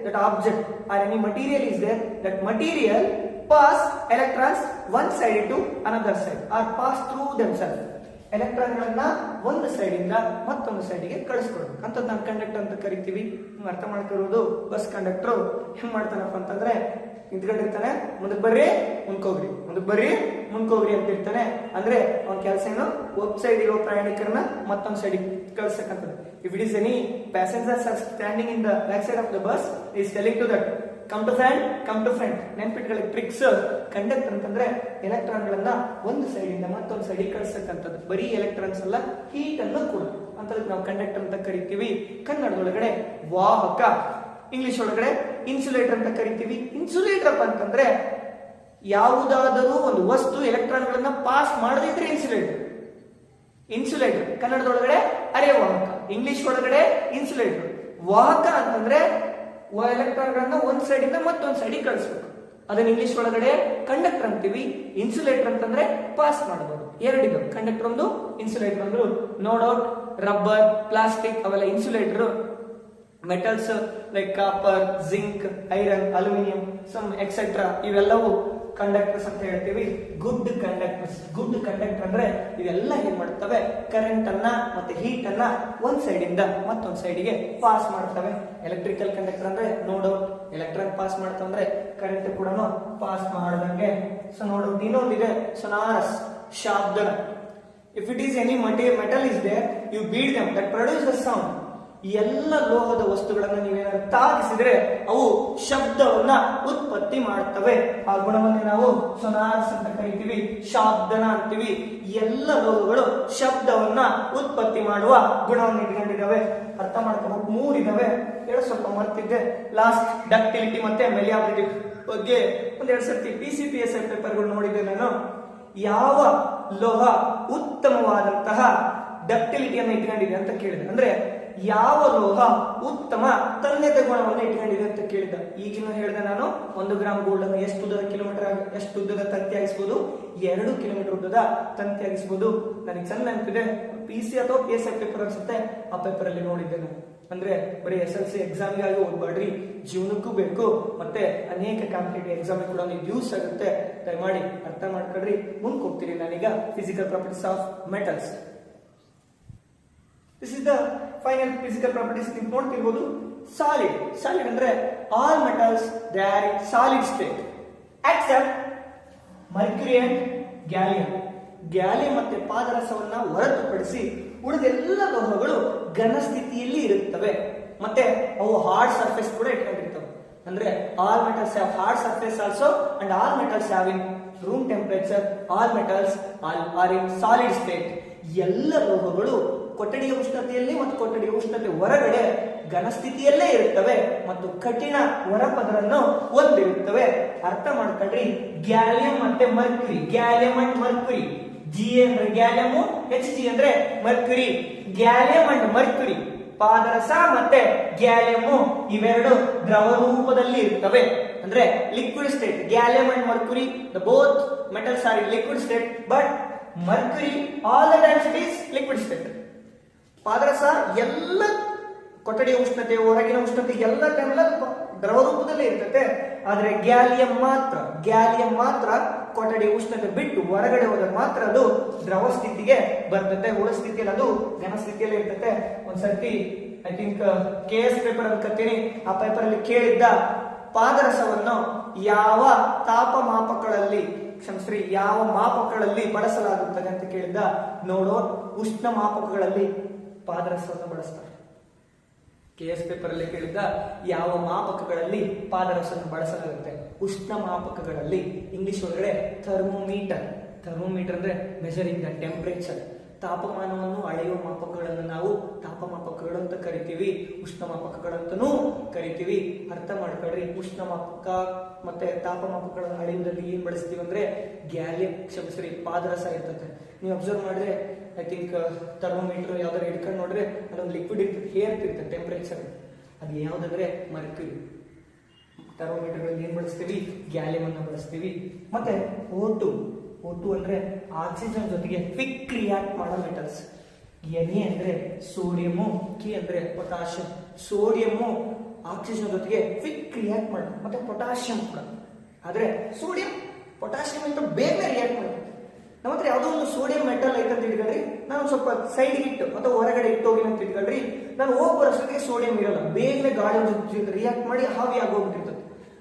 that object or object material any there that material pass electrons pass side one side to another side or pass through themselves. ಎಲೆಕ್ಟ್ರಾನ್ಗಳನ್ನ ಒಂದು ಸೈಡ್ ಇಂದ ಮತ್ತೊಂದು ಸೈಡ್ಗೆ ಕಳಿಸ್ಕೊಡ್ಬೇಕು ಅಂತ ನಾನು ಕಂಡಕ್ಟರ್ ಅಂತ ಕರಿತೀವಿ. ನೀವು ಅರ್ಥ ಮಾಡ್ಕೊಳ್ಳೋದು ಬಸ್ ಕಂಡಕ್ಟರ್ ಹೆಂಗ್ ಮಾಡ್ತಾನಪ್ಪ ಅಂತಂದ್ರೆ ನಿಂತ್ಕೊಂಡಿರ್ತಾನೆ ಮುಂದಕ್ಕೆ ಬರ್ರಿ, ಮುಂದ್ಕೋಗ್ರಿ. ಮುಂದಕ್ಕೆ ಬರ್ರಿ ಮುಂದ್ಕೋಗ್ರಿ ಅಂತ ಇರ್ತಾನೆ ಅಂದ್ರೆ ಅವನ ಕೆಲಸ ಏನು? ಒಬ್ ಸೈಡ್ ಇರೋ ಪ್ರಯಾಣಿಕರನ್ನ ಮತ್ತೊಂದ್ side ಕಳ್ಸಕ್ಕಂಥದ್ದು if it is any passengers are standing in the back side of the bus is telling to that come to front come to front ನೆನ್ಪಿಟ್ಗಳಿಗೆ tricks conductor ಅಂತಂದ್ರೆ ಎಲೆಕ್ಟ್ರಾನ್ಗಳನ್ನ ಒಂದು ಸೈಡ್ ಇಂದ ಮತ್ತೊಂದು ಸೈಡ್ ಕಳ್ಸಕ್ಕಂಥದ್ದು ಬರೀ ಎಲೆಕ್ಟ್ರಾನ್ಸ್ ಅಲ್ಲ ಹೀಟ್ ಅನ್ನು ಕೂಡ. ಅಂತದಕ್ಕೆ ನಾವು ಕಂಡಕ್ಟರ್ ಅಂತ ಕರಿತೀವಿ. ಕನ್ನಡದೊಳಗಡೆ ವಾಹಕ. ಇಂಗ್ಲಿಷ್ ಒಳಗಡೆ ಇನ್ಸುಲೇಟರ್ ಅಂತ ಕರಿತೀವಿ. ಇನ್ಸುಲೇಟರ್ ಅಂತಂದ್ರೆ ಯಾವುದಾದರೂ ಒಂದು ವಸ್ತು ಎಲೆಕ್ಟ್ರಾನ್ಗಳನ್ನ ಪಾಸ್ ಮಾಡದಿದ್ರೆ ಇನ್ಸುಲೇಟರ್ ಇನ್ಸುಲೇಟರ್ ಕನ್ನಡದೊಳಗಡೆ ಅರೆವಾಹಕ ಇಂಗ್ಲಿಷ್ ಒಳಗಡೆ ಇನ್ಸುಲೇಟರ್ ವಾಹಕ ಅಂತಂದ್ರೆ ಎಲೆಕ್ಟ್ರಾನ್ಗಳನ್ನ ಒಂದ್ ಸೈಡ್ ಇಂದ ಮತ್ತೊಂದ್ ಸೈಡಿಗೆ ಕಳಿಸ್ಬೇಕು. ಅದನ್ನ ಇಂಗ್ಲಿಷ್ ಒಳಗಡೆ ಕಂಡಕ್ಟರ್ ಅಂತೀವಿ. ಇನ್ಸುಲೇಟರ್ ಅಂತಂದ್ರೆ ಪಾಸ್ ಮಾಡಬಹುದು. ಎರಡಿದು ಕಂಡಕ್ಟರ್ ಒಂದು, ಇನ್ಸುಲೇಟರ್ ಅಂದ್ರು ನೋ ಡೌಟ್ ರಬ್ಬರ್ ಪ್ಲಾಸ್ಟಿಕ್ ಅವೆಲ್ಲ insulator. Metals like copper zinc iron aluminium some etcetera ಇವೆಲ್ಲವೂ ಕಂಡಕ್ಟರ್ಸ್ ಅಂತ ಹೇಳ್ತೀವಿ. ಗುಡ್ ಕಂಡಕ್ಟರ್ಸ್ ಗುಡ್ ಕಂಡಕ್ಟರ್ ಅಂದ್ರೆ ಇವೆಲ್ಲ ಏನ್ ಮಾಡ್ತವೆ? ಕರೆಂಟ್ ಅನ್ನ ಮತ್ತೆ ಹೀಟ್ ಅನ್ನ ಒಂದ್ ಸೈಡ್ ಇಂದ ಮತ್ತೊಂದ್ ಸೈಡ್ಗೆ ಪಾಸ್ ಮಾಡ್ತವೆ. ಎಲೆಕ್ಟ್ರಿಕಲ್ ಕಂಡಕ್ಟರ್ ಅಂದ್ರೆ ನೋ ಡೌಟ್ ಎಲೆಕ್ಟ್ರಾನ್ ಪಾಸ್ ಮಾಡ್ತಂದ್ರೆ ಕರೆಂಟ್ ಕೂಡ ಪಾಸ್ ಮಾಡದಂಗೆ. ಸೊ ನೋಡು ಇನ್ನೊಂದಿದೆ sonorous ಶಾಬ್ದ if it is any material metal is there you beat them that produce the sound ಈ ಎಲ್ಲ ಲೋಹದ ವಸ್ತುಗಳನ್ನು ನೀವೇನಾದ್ರು ತಾಗಿಸಿದ್ರೆ ಅವು ಶಬ್ದವನ್ನ ಉತ್ಪತ್ತಿ ಮಾಡ್ತವೆ. ಆ ಗುಣವನ್ನೇ ನಾವು ಸೊನಾರ್ಸ್ ಅಂತ ಕರಿತೀವಿ, ಶಾಬ್ದನ ಅಂತೀವಿ. ಎಲ್ಲ ಲೋಹಗಳು ಶಬ್ದವನ್ನ ಉತ್ಪತ್ತಿ ಮಾಡುವ ಗುಣವನ್ನು ಇಟ್ಕೊಂಡಿದ್ದಾವೆ. ಅರ್ಥ ಮಾಡ್ಕೋಬೇಕು ಮೂರಿದಾವೆ ಎರಡು ಸ್ವಲ್ಪ ಮರ್ತಿದ್ದೆ. ಲಾಸ್ಟ್ ಡಕ್ಟಿಲಿಟಿ ಮತ್ತೆ ಮೆಲಿಯಾಬಿಲಿಟಿ ಬಗ್ಗೆ ಒಂದೆರಡು ಸರ್ತಿ ಪಿ ಸಿ ಪಿ ಎಸ್ ಪೇಪರ್ಗಳು ನೋಡಿದ್ದೆ ನಾನು. ಯಾವ ಲೋಹ ಉತ್ತಮವಾದಂತಹ ಡಕ್ಟಿಲಿಟಿಯನ್ನು ಇಟ್ಕೊಂಡಿದೆ ಅಂತ ಕೇಳಿದೆ. ಅಂದ್ರೆ ಯಾವ ಲೋಹ ಉತ್ತಮ ತನ್ಯತೆ ಗುಣವನ್ನು ಇಟ್ಕೊಂಡಿದೆ ಅಂತ ಕೇಳಿದ ಈಗಿನ ಹೇಳಿದೆ ನಾನು, ಒಂದು ಗ್ರಾಮ್ ಗೋಲ್ಡ್ ಅನ್ನು ಎಷ್ಟು ಉದ್ದದ ಕಿಲೋಮೀಟರ್ ಎಷ್ಟು ಉದ್ದದ ತಂತಿ ಆಗಿಸ್ಬೋದು? ಎರಡು ಕಿಲೋಮೀಟರ್ ಉದ್ದದ ತಂತಿ ಆಗಿಸ್ಬೋದು. ನನಗೆ ಚೆಂದ ನೆನಪಿದೆ ಪಿ ಸಿ ಅಥವಾ ಪಿ ಎಸ್ ಐ ಪೇಪರ್ ಅನ್ಸುತ್ತೆ, ಆ ಪೇಪರ್ ಅಲ್ಲಿ ನೋಡಿದ್ದೆ ನಾನು. ಅಂದ್ರೆ ಬರೀ ಎಸ್ ಎಲ್ ಸಿ ಎಕ್ಸಾಮ್ಗಾಗಿ ಓದ್ಬೇಡ್ರಿ ಜೀವನಕ್ಕೂ ಬೇಕು, ಮತ್ತೆ ಅನೇಕ ಕಾಂಪಿಟೇಟಿವ್ ಎಕ್ಸಾಮ್ ಕೂಡ ನೀವು ಯೂಸ್ ಆಗುತ್ತೆ. ದಯಮಾಡಿ ಅರ್ಥ ಮಾಡ್ಕೊಳ್ರಿ. ಮುಂದೆ ನಾನೀಗ physical properties of metals this is the final physical properties ನೀವು ನೋಡ್ತಿರ್ಬೋದು ಸಾಲಿಡ್ ಸಾಲಿಡ್ ಅಂದ್ರೆ all metals they are in solid state accept mercury and gallium gallium ಮತ್ತೆ ಪಾದರಸವನ್ನ ಹೊರತುಪಡಿಸಿ ಉಳಿದೆಲ್ಲ ಲೋಹಗಳು ಘನ ಸ್ಥಿತಿಯಲ್ಲಿ ಇರುತ್ತವೆ. ಮತ್ತೆ ಅವು ಹಾರ್ಡ್ ಸರ್ಫೇಸ್ ಕೂಡ ಇಟ್ಕೊಂಡಿರ್ತವೆ. ಅಂದ್ರೆ all metals have hard surface also and all metals have in room temperature all metals are in solid state ಎಲ್ಲ ಲೋಹಗಳು ಕೊಠಡಿಯ ಉಷ್ಣತೆಯಲ್ಲಿ ಮತ್ತು ಕೊಠಡಿಯ ಉಷ್ಣತೆ ಹೊರಗಡೆ ಘನಸ್ಥಿತಿಯಲ್ಲೇ ಇರುತ್ತವೆ ಮತ್ತು ಕಠಿಣ ಹೊರಪದರನ್ನು ಹೊಂದಿರುತ್ತವೆ. ಅರ್ಥ ಮಾಡ್ಕೊಳ್ರಿ ಗ್ಯಾಲಿಯಂ ಮತ್ತೆ mercury. Gallium and mercury. G ಅಂದ್ರೆ ಗ್ಯಾಲಿಯಂ ಎಚ್ ಜಿ ಅಂದ್ರೆ ಮರ್ಕ್ಯುರಿ. Gallium and mercury. ಪಾದರಸ ಮತ್ತೆ ಗ್ಯಾಲಿಯಂ ಇವೆರಡು ದ್ರವ ರೂಪದಲ್ಲಿ ಇರ್ತವೆ ಅಂದ್ರೆ liquid state gallium and mercury. The both metals are in liquid state but mercury all the is liquid state ಪಾದರಸ ಎಲ್ಲ ಕೊಠಡಿಯ ಉಷ್ಣತೆ, ಹೊರಗಿನ ಉಷ್ಣತೆ ಎಲ್ಲ ಕಣ್ಣ ದ್ರವ ರೂಪದಲ್ಲೇ ಇರ್ತದೆ ಆದರೆ ಗ್ಯಾಲಿಯಂ ಮಾತ್ರ ಗ್ಯಾಲಿಯಂ ಮಾತ್ರ ಕೊಠಡಿ ಉಷ್ಣತೆ ಬಿಟ್ಟು ಹೊರಗಡೆ ಹೋದಾಗ ಮಾತ್ರ ಅದು ದ್ರವ ಸ್ಥಿತಿಗೆ ಬರ್ತದೆ ಉಳ ಸ್ಥಿತಿಯಲ್ಲಿ ಅದು ಘನ ಸ್ಥಿತಿಯಲ್ಲಿ ಇರ್ತದೆ ಒಂದ್ಸರ್ತಿ I think K S paper ಅನ್ಕತ್ತೀನಿ ಆ ಪೇಪರ್ ಅಲ್ಲಿ ಕೇಳಿದ್ದ ಪಾದರಸವನ್ನು ಯಾವ ತಾಪಮಾಪಕಗಳಲ್ಲಿ, ಕ್ಷಮಿಸ್ರಿ, ಯಾವ ಮಾಪಕಗಳಲ್ಲಿ ಬಳಸಲಾಗುತ್ತದೆ ಅಂತ ಕೇಳಿದ್ದ, ನೋಡೋ ಉಷ್ಣ ಮಾಪಕಗಳಲ್ಲಿ ಪಾದರಸವನ್ನು ಬಳಸ್ತಾರೆ. ಕೆ ಎಸ್ ಪೇಪರ್ ಅಲ್ಲಿ ಕೇಳಿದ್ದ ಯಾವ ಮಾಪಕಗಳಲ್ಲಿ ಪಾದರಸವನ್ನು ಬಳಸಲಾಗುತ್ತೆ? ಉಷ್ಣ ಮಾಪಕಗಳಲ್ಲಿ ಇಂಗ್ಲಿಷ್ ಒಳಗಡೆ ಥರ್ಮೋಮೀಟರ್ ಥರ್ಮೋಮೀಟರ್ ಅಂದ್ರೆ ಮೆಷರಿಂಗ್ ದ ಟೆಂಪರೇಚರ್ ತಾಪಮಾನವನ್ನು ಅಳೆಯುವ ಮಾಪಕಗಳನ್ನು ನಾವು ತಾಪಮಾಪಕಗಳು ಅಂತ ಕರಿತೀವಿ, ಉಷ್ಣ ಮಾಪಕಗಳಂತನೂ ಕರಿತೀವಿ. ಅರ್ಥ ಮಾಡ್ಕೊಳ್ರಿ, ಉಷ್ಣ ಮಾಪಕ ಮತ್ತೆ ತಾಪಮಾಪಕಗಳನ್ನು ಅಳೆಯುವುದರಲ್ಲಿ ಏನ್ ಬಳಸ್ತೀವಿ ಅಂದ್ರೆ ಗ್ಯಾಲಿಯಂ ಕ್ಷಮಿಸ್ರಿ, ಪಾದರಸ ಇರ್ತದೆ ನೀವು ಅಬ್ಸರ್ವ್ ಮಾಡಿದ್ರೆ ಐ ಥಿಂಕ್ ಥರ್ಮೋಮೀಟರ್ ಯಾವ್ದಾರು ಹಿಡ್ಕೊಂಡು ನೋಡ್ರೆ ಅದೊಂದು ಲಿಕ್ವಿಡ್ ಇರ್ತದೆ ಹೇರ್ತಿರ್ತದೆ ಟೆಂಪರೇಚರ್ ಅದು ಯಾವ್ದಂದ್ರೆ ಮರ್ಕ್ಯೂರಿ ಥರ್ಮೋಮೀಟರ್ಗಳಲ್ಲಿ ಏನ್ ಬಳಸ್ತೀವಿ? ಗ್ಯಾಲಿಯಂ ಅನ್ನ ಬಳಸ್ತೀವಿ. ಮತ್ತೆ ಓಟು ಓಟು ಅಂದ್ರೆ ಆಕ್ಸಿಜನ್ ಜೊತೆಗೆ ಕ್ವಿಕ್ ರಿಯಾಕ್ಟ್ ಮಾಡೋ ಮೆಟಲ್ಸ್ ಎನ್ ಅಂದ್ರೆ ಸೋಡಿಯಮು ಕೆ ಅಂದ್ರೆ ಪೊಟ್ಯಾಷಿಯಂ ಸೋಡಿಯಮು ಆಕ್ಸಿಜನ್ ಜೊತೆಗೆ ಕ್ವಿಕ್ ರಿಯಾಕ್ಟ್ ಮಾಡುತ್ತೆ ಮತ್ತೆ ಪೊಟ್ಯಾಷಿಯಂ ಕೂಡ. ಆದರೆ ಸೋಡಿಯಂ ಪೊಟ್ಯಾಷಿಯಂ ಅಂತ ಬೇಗ ರಿಯಾಕ್ಟ್ ಮಾಡುತ್ತೆ ನಮ್ಮ ಹತ್ರ ಯಾವುದೋ ಒಂದು ಸೋಡಿಯಂ ಮೆಟಲ್ ಐತೆ ಅಂತ ಇಟ್ಕೊಳ್ರಿ ನಾನು ಸ್ವಲ್ಪ ಸೈಡ್ ಇಟ್ಟು ಅಥವಾ ಹೊರಗಡೆ ಇಟ್ಟೋಗಿ ಅಂತ ಇಟ್ಕೊಳ್ರಿ ನಾನು ಹೋಗಿ ಬರೋಷ್ಟೊತ್ತಿಗೆ ಸೋಡಿಯಂ ಇರಲ್ಲ. ಬೇಗನೆ ಗಾಳಿ ಜೊತೆ ರಿಯಾಕ್ಟ್ ಮಾಡಿ ಹಾವಿ ಆಗೋಗ್ಬಿಟ್ಟಿರ್ತದೆ.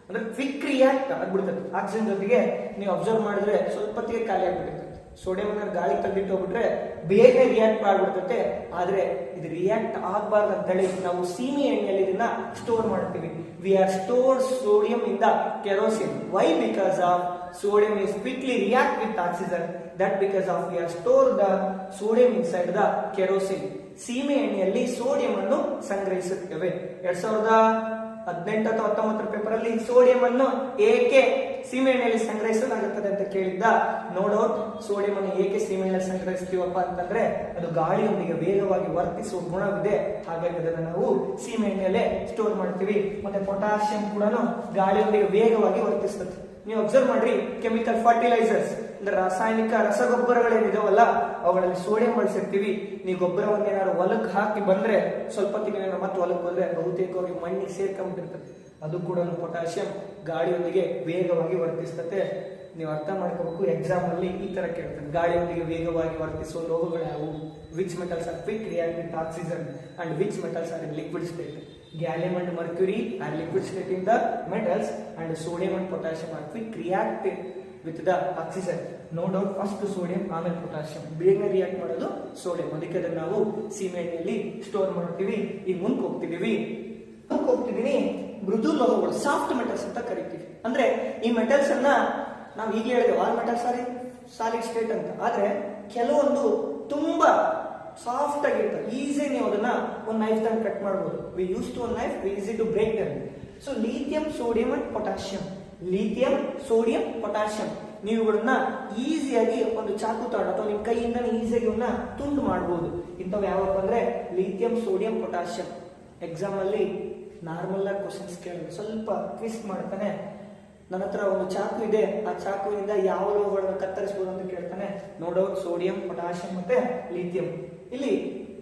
ಅಂದ್ರೆ ಕ್ವಿಕ್ ರಿಯಾಕ್ಟ್ ಆಗ್ಬಿಡ್ತದೆ. ಆಕ್ಸಿಜನ್ ಜೊತೆಗೆ ನೀವು ಅಬ್ಸರ್ವ್ ಮಾಡಿದ್ರೆ ಸ್ವಲ್ಪ ಹೊತ್ತಿಗೆ ಖಾಲಿ ಆಗ್ಬಿಟ್ಟಿರ್ತದೆ. ಸೋಡಿಯಂ ಗಾಳಿ ತೆಗೆದಿಟ್ಟು ಹೋಗ್ಬಿಟ್ರೆ ಬೇಗ ರಿಯಾಕ್ಟ್ ಮಾಡ್ಬಿಡ್ತತೆ. ಆದ್ರೆ ಇದು ರಿಯಾಕ್ಟ್ ಆಗಬಾರ್ದು ಅಂತೇಳಿ ನಾವು ಸೀಮೆ ಎಣ್ಣೆಯಲ್ಲಿ ಇದನ್ನ ಸ್ಟೋರ್ ಮಾಡ್ತೀವಿ. We are store sodium in the kerosene why because of sodium is react react oxygen that because of we are store the sodium inside the kerosene ಸೀಮೆ ಎಣ್ಣೆಯಲ್ಲಿ ಸೋಡಿಯಂ ಅನ್ನು ಸಂಗ್ರಹಿಸುತ್ತೇವೆ. ಎರಡ್ ಸಾವಿರದ ಹದಿನೆಂಟು ಅಥವಾ ಹತ್ತೊಂಬತ್ತರ ಪೇಪರ್ ಅಲ್ಲಿ ಸೋಡಿಯಂ ಅನ್ನು ಏಕೆ ಸೀಮೆಎಣ್ಣೆಯಲ್ಲಿ ಸಂಗ್ರಹಿಸಲಾಗುತ್ತದೆ ಅಂತ ಕೇಳಿದ್ದ ನೋಡೋ ಸೋಡಿಯಂ ಅನ್ನು ಏಕೆ ಸೀಮೆಎಣ್ಣೆಯಲ್ಲಿ ಸಂಗ್ರಹಿಸ್ತೀವಪ್ಪ ಅಂತಂದ್ರೆ ಅದು ಗಾಳಿಯೊಂದಿಗೆ ವೇಗವಾಗಿ ವರ್ತಿಸುವ ಗುಣವಿದೆ. ಹಾಗಾಗಿ ಅದನ್ನು ನಾವು ಸೀಮೆಎಣ್ಣೆಯಲ್ಲೇ ಸ್ಟೋರ್ ಮಾಡ್ತೀವಿ. ಮತ್ತೆ ಪೊಟ್ಯಾಷಿಯಂ ಕೂಡ ಗಾಳಿಯೊಂದಿಗೆ ವೇಗವಾಗಿ ವರ್ತಿಸ್ತದೆ. ನೀವು ಅಬ್ಸರ್ವ್ ಮಾಡ್ರಿ ಕೆಮಿಕಲ್ ಫರ್ಟಿಲೈಸರ್ಸ್ ಅಂದ್ರೆ ರಾಸಾಯನಿಕ ರಸಗೊಬ್ಬರಗಳೇನಿದಾವಲ್ಲ, ಅವುಗಳಲ್ಲಿ ಸೋಡಿಯಂ ಬಳಸಿರ್ತೀವಿ. ನೀವು ಗೊಬ್ಬರವನ್ನೇನಾದ್ರು ಹೊಲಕ್ಕೆ ಹಾಕಿ ಬಂದ್ರೆ, ಸ್ವಲ್ಪ ತಿಂಗಳ ಮತ್ತೆ ಹೊಲಕ್ಕೆ ಹೋದ್ರೆ ಬಹುತೇಕವಾಗಿ ಮಣ್ಣಿಗೆ ಸೇರ್ಕೊಂಡ್ಬಿಟ್ಟಿರ್ತದೆ. ಅದು ಕೂಡ ಪೊಟ್ಯಾಷಿಯಂ ಗಾಳಿಯೊಂದಿಗೆ ವೇಗವಾಗಿ ವರ್ತಿಸ್ತತೆ. ನೀವು ಅರ್ಥ ಮಾಡ್ಕೋಬೇಕು ಎಕ್ಸಾಮ್ ಅಲ್ಲಿ ಈ ತರ ಕೇಳ್ತಾರೆ. ಗಾಳಿಯೊಂದಿಗೆ ವೇಗವಾಗಿ ವರ್ತಿಸುವ ಲೋಹಗಳು ಯಾವುವು? Which metals are quick react oxygen and which metals are in liquid state gallium and mercury are liquid state in the metals and sodium and potassium are quick react with the oxygen no doubt first sodium ಆಮೇಲೆ potassium ಬೇಗನೆ react ಮಾಡೋದು sodium ಅದಕ್ಕೆ ಅದನ್ನು ನಾವು ಸೀಮೆಎಣ್ಣೆಯಲ್ಲಿ store ಮಾಡ್ತೀವಿ. ಈಗ ಮುಂದೆ ಹೋಗ್ತಿದೀವಿ ಮುಂದಕ್ಕೆ ಹೋಗ್ತಿದೀನಿ ಮೃದು ಲೋಹಗಳು ಸಾಫ್ಟ್ ಮೆಟಲ್ಸ್ ಅಂತ ಕರಿತೀವಿ. ಅಂದ್ರೆ ಈ ಮೆಟಲ್ಸ್ ಅನ್ನ ನಾವು ಈಗ ಹೇಳಿದ್ವಿ all metals sorry solid state ಅಂತ. ಆದ್ರೆ ಕೆಲವೊಂದು ತುಂಬಾ ಸಾಫ್ಟ್ ಆಗಿರ್ತವೆ ಈಸಿ ನೀವು ಅದನ್ನ ಒಂದು ನೈಫ್ ತಂದು ಕಟ್ ಮಾಡಬಹುದು we use to one knife we easy to break them so lithium sodium and potassium lithium sodium potassium ನೀವುಗಳನ್ನ ಈಸಿಯಾಗಿ ಒಂದು ಚಾಕು ತಾಡು ಅಥವಾ ನಿಮ್ಮ ಕೈಯಿಂದ ಈಸಿಯಾಗಿ ಇವನ್ನ ತುಂಡು ಮಾಡಬಹುದು ಇಂಥವು ಯಾವಪ್ಪ ಅಂದ್ರೆ ಲೀಥಿಯಂ ಸೋಡಿಯಂ ಪೊಟ್ಯಾಷಿಯಂ ಎಕ್ಸಾಮ್ ಅಲ್ಲಿ ನಾರ್ಮಲ್ ಆಗಿ ಕ್ವಶನ್ಸ್ ಕೇಳೋದು ಸ್ವಲ್ಪ ಟ್ವಿಸ್ಟ್ ಮಾಡ್ತಾನೆ. ನನ್ನ ಹತ್ರ ಒಂದು ಚಾಕು ಇದೆ, ಆ ಚಾಕುವಿನಿಂದ ಯಾವ ಲೋಹಗಳನ್ನು ಕತ್ತರಿಸಬಹುದು ಅಂತ ಕೇಳ್ತಾನೆ. ನೋಡೋ ಸೋಡಿಯಂ ಪೊಟ್ಯಾಷಿಯಂ ಮತ್ತೆ ಲಿಥಿಯಂ ಇಲ್ಲಿ